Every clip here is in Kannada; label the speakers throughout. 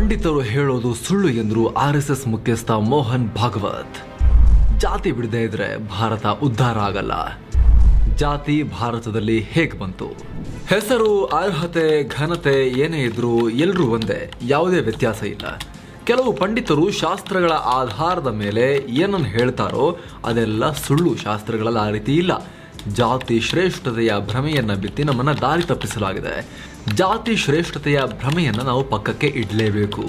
Speaker 1: ಪಂಡಿತರು ಹೇಳೋದು ಸುಳ್ಳು ಎಂದರು ಆರ್ ಎಸ್ ಎಸ್ ಮುಖ್ಯಸ್ಥ ಮೋಹನ್ ಭಾಗವತ್. ಜಾತಿ ಬಿಡದೇ ಇದ್ರೆ ಭಾರತ ಉದ್ಧಾರ ಆಗಲ್ಲ. ಜಾತಿ ಭಾರತದಲ್ಲಿ ಹೇಗೆ ಬಂತು? ಹೆಸರು, ಅರ್ಹತೆ, ಘನತೆ ಏನೇ ಇದ್ರೂ ಎಲ್ಲರೂ ಒಂದೇ, ಯಾವುದೇ ವ್ಯತ್ಯಾಸ ಇಲ್ಲ. ಕೆಲವು ಪಂಡಿತರು ಶಾಸ್ತ್ರಗಳ ಆಧಾರದ ಮೇಲೆ ಏನನ್ನು ಹೇಳ್ತಾರೋ ಅದೆಲ್ಲ ಸುಳ್ಳು ಶಾಸ್ತ್ರಗಳಲ್ಲಿ ಆ ರೀತಿ ಇಲ್ಲ. ಜಾತಿ ಶ್ರೇಷ್ಠತೆಯ ಭ್ರಮೆಯನ್ನು ಬಿತ್ತಿ ನಮ್ಮನ್ನು ದಾರಿ ತಪ್ಪಿಸಲಾಗಿದೆ. ಜಾತಿ ಶ್ರೇಷ್ಠತೆಯ ಭ್ರಮೆಯನ್ನು ನಾವು ಪಕ್ಕಕ್ಕೆ ಇಡಲೇಬೇಕು.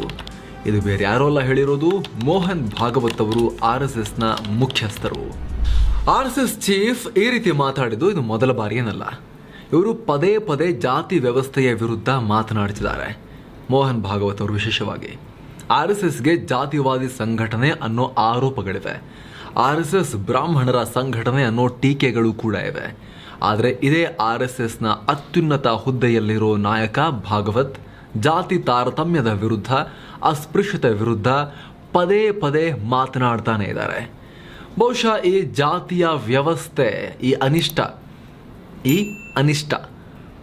Speaker 1: ಇದು ಬೇರೆ ಯಾರೋ ಅಲ್ಲ ಹೇಳಿರೋದು? ಮೋಹನ್ ಭಾಗವತ್ ಅವರು, ಆರ್ ಎಸ್ ಎಸ್ನ ಮುಖ್ಯಸ್ಥರು. ಆರ್ ಎಸ್ ಎಸ್ ಚೀಫ್ ಈ ರೀತಿ ಮಾತಾಡಿದ್ದು, ಇದು ಮೊದಲ ಬಾರಿ ಇವರು ಪದೇ ಪದೇ ಜಾತಿ ವ್ಯವಸ್ಥೆಯ ವಿರುದ್ಧ ಮಾತನಾಡ್ತಿದ್ದಾರೆ. ಮೋಹನ್ ಭಾಗವತ್ ಅವರು ವಿಶೇಷವಾಗಿ. ಆರ್ ಎಸ್ ಎಸ್ಗೆ ಜಾತಿವಾದಿ ಸಂಘಟನೆ ಅನ್ನೋ ಆರೋಪಗಳಿವೆ. ಆರ್ ಎಸ್ ಎಸ್ ಬ್ರಾಹ್ಮಣರ ಸಂಘಟನೆ ಅನ್ನೋ ಟೀಕೆಗಳು ಕೂಡ ಇವೆ. ಆದರೆ ಇದೇ ಆರ್ ಎಸ್ ಎಸ್ನ ಅತ್ಯುನ್ನತ ಹುದ್ದೆಯಲ್ಲಿರೋ ನಾಯಕ ಭಾಗವತ್, ಜಾತಿ ತಾರತಮ್ಯದ ವಿರುದ್ಧ, ಅಸ್ಪೃಶ್ಯತೆ ವಿರುದ್ಧ ಪದೇ ಪದೇ ಮಾತನಾಡ್ತಾನೆ ಇದ್ದಾರೆ. ಬಹುಶಃ ಈ ಜಾತಿಯ ವ್ಯವಸ್ಥೆ, ಈ ಅನಿಷ್ಟ ಈ ಅನಿಷ್ಟ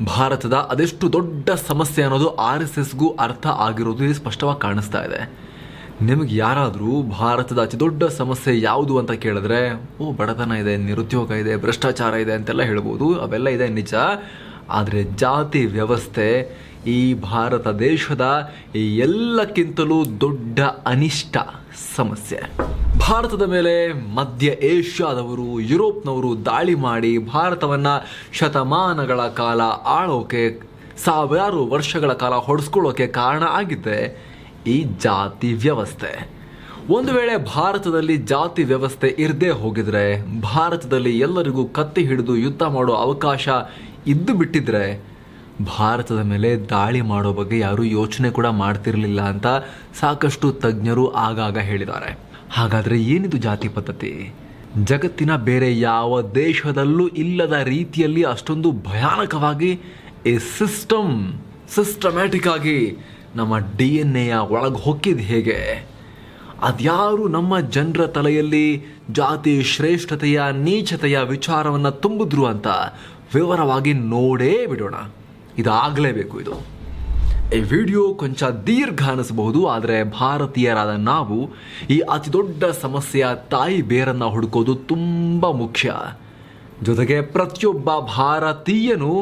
Speaker 1: ಭಾರತದ ಅದೆಷ್ಟು ದೊಡ್ಡ ಸಮಸ್ಯೆ ಅನ್ನೋದು ಆರ್ ಎಸ್ ಎಸ್ಗೂ ಅರ್ಥ ಆಗಿರೋದು ಸ್ಪಷ್ಟವಾಗಿ ಕಾಣಿಸ್ತಾ ಇದೆ. ನಿಮಗೆ ಯಾರಾದರೂ ಭಾರತದ ಅತಿ ದೊಡ್ಡ ಸಮಸ್ಯೆ ಯಾವುದು ಅಂತ ಕೇಳಿದ್ರೆ, ಓ, ಬಡತನ ಇದೆ, ನಿರುದ್ಯೋಗ ಇದೆ, ಭ್ರಷ್ಟಾಚಾರ ಇದೆ ಅಂತೆಲ್ಲ ಹೇಳ್ಬೋದು. ಅವೆಲ್ಲ ಇದೆ ನಿಜ. ಆದರೆ ಜಾತಿ ವ್ಯವಸ್ಥೆ ಈ ಭಾರತ ದೇಶದ ಈ ಎಲ್ಲಕ್ಕಿಂತಲೂ ದೊಡ್ಡ ಅನಿಷ್ಟ ಸಮಸ್ಯೆ. ಭಾರತದ ಮೇಲೆ ಮಧ್ಯ ಏಷ್ಯಾದವರು, ಯುರೋಪ್ನವರು ದಾಳಿ ಮಾಡಿ ಭಾರತವನ್ನು ಶತಮಾನಗಳ ಕಾಲ ಆಳೋಕೆ, ಸಾವಿರಾರು ವರ್ಷಗಳ ಕಾಲ ಹೊಡೆಸ್ಕೊಳ್ಳೋಕೆ ಕಾರಣ ಆಗಿದ್ದೆ. ಈ ಜಾತಿ ವ್ಯವಸ್ಥೆ. ಒಂದು ವೇಳೆ ಭಾರತದಲ್ಲಿ ಜಾತಿ ವ್ಯವಸ್ಥೆ ಇರದೇ ಹೋಗಿದ್ರೆ, ಭಾರತದಲ್ಲಿ ಎಲ್ಲರಿಗೂ ಕತ್ತಿ ಹಿಡಿದು ಯುದ್ಧ ಮಾಡೋ ಅವಕಾಶ ಇದ್ದು ಬಿಟ್ಟಿದ್ರೆ, ಭಾರತದ ಮೇಲೆ ದಾಳಿ ಮಾಡೋ ಬಗ್ಗೆ ಯಾರೂ ಯೋಚನೆ ಕೂಡ ಮಾಡ್ತಿರಲಿಲ್ಲ ಅಂತ ಸಾಕಷ್ಟು ತಜ್ಞರು ಆಗಾಗ ಹೇಳಿದ್ದಾರೆ. ಹಾಗಾದ್ರೆ ಏನಿದು ಜಾತಿ ಪದ್ಧತಿ? ಜಗತ್ತಿನ ಬೇರೆ ಯಾವ ದೇಶದಲ್ಲೂ ಇಲ್ಲದ ರೀತಿಯಲ್ಲಿ ಅಷ್ಟೊಂದು ಭಯಾನಕವಾಗಿ ಎ ಸಿಸ್ಟಮ್ ಸಿಸ್ಟಮ್ಯಾಟಿಕ್ ಆಗಿ ನಮ್ಮ ಡಿ ಎನ್ ಎಯ ಒಳಗೆ ಹೊಕ್ಕಿದ್ ಹೇಗೆ? ಅದ್ಯಾರು ನಮ್ಮ ಜನರ ತಲೆಯಲ್ಲಿ ಜಾತಿ ಶ್ರೇಷ್ಠತೆಯ, ನೀಚತೆಯ ವಿಚಾರವನ್ನು ತುಂಬಿದ್ರು ಅಂತ ವಿವರವಾಗಿ ನೋಡೇ ಬಿಡೋಣ. ಇದಾಗಲೇಬೇಕು ಇದು. ಈ ವಿಡಿಯೋ ಕೊಂಚ ದೀರ್ಘ ಅನಿಸಬಹುದು, ಆದರೆ ಭಾರತೀಯರಾದ ನಾವು ಈ ಅತಿ ದೊಡ್ಡ ಸಮಸ್ಯೆಯ ತಾಯಿ ಬೇರನ್ನು ಹುಡುಕೋದು ತುಂಬ ಮುಖ್ಯ. ಜೊತೆಗೆ ಪ್ರತಿಯೊಬ್ಬ ಭಾರತೀಯನು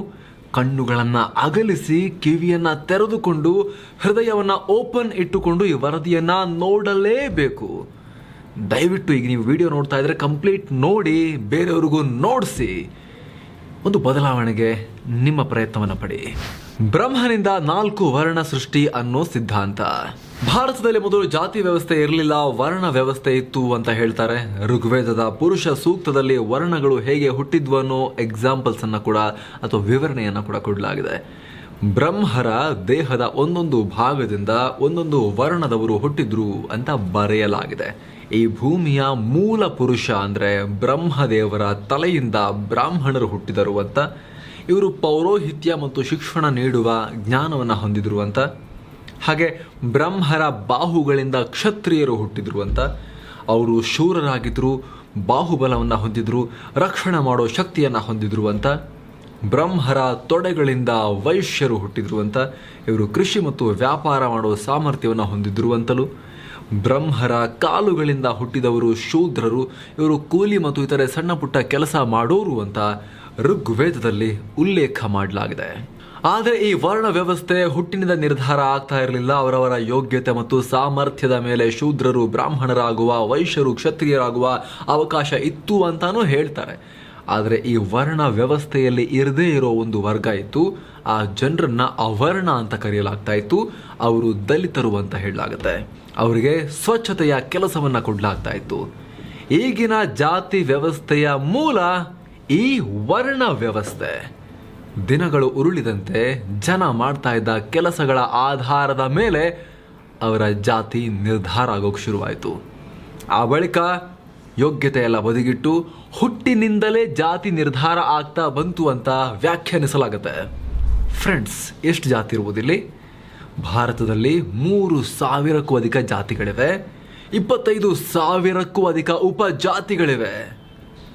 Speaker 1: ಕಣ್ಣುಗಳನ್ನು ಅಗಲಿಸಿ ಕಿವಿಯನ್ನು ತೆರೆದುಕೊಂಡು ಹೃದಯವನ್ನು ಓಪನ್ ಇಟ್ಟುಕೊಂಡು ಈ ವರದಿಯನ್ನು ನೋಡಲೇಬೇಕು. ದಯವಿಟ್ಟು ಈಗ ನೀವು ವಿಡಿಯೋ ನೋಡ್ತಾ ಇದ್ರೆ ಕಂಪ್ಲೀಟ್ ನೋಡಿ, ಬೇರೆಯವ್ರಿಗೂ ನೋಡಿಸಿ. ಒಂದು ಬದಲಾವಣೆಗೆ ನಿಮ್ಮ ಪ್ರಯತ್ನವನ್ನು ಪಡಿ. ಬ್ರಹ್ಮನಿಂದ ನಾಲ್ಕು ವರ್ಣ ಸೃಷ್ಟಿ ಅನ್ನೋ ಸಿದ್ಧಾಂತ. ಭಾರತದಲ್ಲಿ ಮೊದಲು ಜಾತಿ ವ್ಯವಸ್ಥೆ ಇರಲಿಲ್ಲ, ವರ್ಣ ವ್ಯವಸ್ಥೆ ಇತ್ತು ಅಂತ ಹೇಳ್ತಾರೆ. ಋಗ್ವೇದದ ಪುರುಷ ಸೂಕ್ತದಲ್ಲಿ ವರ್ಣಗಳು ಹೇಗೆ ಹುಟ್ಟಿದ್ವು ಅನ್ನೋ ಎಕ್ಸಾಂಪಲ್ಸ್ ಅನ್ನ ಕೂಡ ಅಥವಾ ವಿವರಣೆಯನ್ನ ಕೂಡ ಕೊಡಲಾಗಿದೆ. ಬ್ರಹ್ಮರ ದೇಹದ ಒಂದೊಂದು ಭಾಗದಿಂದ ಒಂದೊಂದು ವರ್ಣದವರು ಹುಟ್ಟಿದ್ರು ಅಂತ ಬರೆಯಲಾಗಿದೆ. ಈ ಭೂಮಿಯ ಮೂಲ ಪುರುಷ ಅಂದ್ರೆ ಬ್ರಹ್ಮದೇವರ ತಲೆಯಿಂದ ಬ್ರಾಹ್ಮಣರು ಹುಟ್ಟಿದರು ಅಂತ, ಇವರು ಪೌರೋಹಿತ್ಯ ಮತ್ತು ಶಿಕ್ಷಣ ನೀಡುವ ಜ್ಞಾನವನ್ನು ಹೊಂದಿದ್ರು ಅಂತ ಹಾಗೆ ಬ್ರಹ್ಮರ ಬಾಹುಗಳಿಂದ ಕ್ಷತ್ರಿಯರು ಹುಟ್ಟಿದ್ರು ಅಂತ. ಅವರು ಶೂರರಾಗಿದ್ದರು ಬಾಹುಬಲವನ್ನು ಹೊಂದಿದ್ರು, ರಕ್ಷಣೆ ಮಾಡೋ ಶಕ್ತಿಯನ್ನು ಹೊಂದಿದ್ರು ಅಂತ. ಬ್ರಹ್ಮರ ತೊಡೆಗಳಿಂದ ವೈಶ್ಯರು ಹುಟ್ಟಿದ್ರು ಅಂತ. ಇವರು ಕೃಷಿ ಮತ್ತು ವ್ಯಾಪಾರ ಮಾಡೋ ಸಾಮರ್ಥ್ಯವನ್ನು ಹೊಂದಿದ್ರು ಅಂತಲೂ. ಬ್ರಹ್ಮರ ಕಾಲುಗಳಿಂದ ಹುಟ್ಟಿದವರು ಶೂದ್ರರು, ಇವರು ಕೂಲಿ ಮತ್ತು ಇತರೆ ಸಣ್ಣ ಪುಟ್ಟ ಕೆಲಸ ಮಾಡೋರು ಅಂತ ಋಗ್ವೇದದಲ್ಲಿ ಉಲ್ಲೇಖ ಮಾಡಲಾಗಿದೆ. ಆದರೆ ಈ ವರ್ಣ ವ್ಯವಸ್ಥೆ ಹುಟ್ಟಿನಿಂದ ನಿರ್ಧಾರ ಆಗ್ತಾ ಇರಲಿಲ್ಲ. ಅವರವರ ಯೋಗ್ಯತೆ ಮತ್ತು ಸಾಮರ್ಥ್ಯದ ಮೇಲೆ ಶೂದ್ರರು ಬ್ರಾಹ್ಮಣರಾಗುವ, ವೈಶ್ಯರು ಕ್ಷತ್ರಿಯರಾಗುವ ಅವಕಾಶ ಇತ್ತು ಅಂತಾನೂ ಹೇಳ್ತಾರೆ. ಆದರೆ ಈ ವರ್ಣ ವ್ಯವಸ್ಥೆಯಲ್ಲಿ ಇರದೇ ಇರೋ ಒಂದು ವರ್ಗ ಇತ್ತು. ಆ ಜನರನ್ನ ಅವರ್ಣ ಅಂತ ಕರೆಯಲಾಗ್ತಾ ಇತ್ತು. ಅವರು ದಲಿತರು ಅಂತ ಹೇಳಲಾಗುತ್ತೆ. ಅವರಿಗೆ ಸ್ವಚ್ಛತೆಯ ಕೆಲಸವನ್ನ ಕೊಡಲಾಗ್ತಾ ಇತ್ತು. ಈಗಿನ ಜಾತಿ ವ್ಯವಸ್ಥೆಯ ಮೂಲ ಈ ವರ್ಣ ವ್ಯವಸ್ಥೆ. ದಿನಗಳು ಉರುಳಿದಂತೆ ಜನ ಮಾಡ್ತಾ ಇದ್ದ ಕೆಲಸಗಳ ಆಧಾರದ ಮೇಲೆ ಅವರ ಜಾತಿ ನಿರ್ಧಾರ ಆಗೋಕೆ ಶುರುವಾಯಿತು. ಆ ಬಳಿಕ ಯೋಗ್ಯತೆ ಎಲ್ಲ ಬದಿಗಿಟ್ಟು ಹುಟ್ಟಿನಿಂದಲೇ ಜಾತಿ ನಿರ್ಧಾರ ಆಗ್ತಾ ಬಂತು ಅಂತ ವ್ಯಾಖ್ಯಾನಿಸಲಾಗುತ್ತೆ. ಫ್ರೆಂಡ್ಸ್ ಎಷ್ಟು ಜಾತಿ ಇರುವುದಿಲ್ಲಿ ಭಾರತದಲ್ಲಿ ಮೂರು ಸಾವಿರಕ್ಕೂ ಅಧಿಕ ಜಾತಿಗಳಿವೆ. ಇಪ್ಪತ್ತೈದು ಸಾವಿರಕ್ಕೂ ಅಧಿಕ ಉಪಜಾತಿಗಳಿವೆ.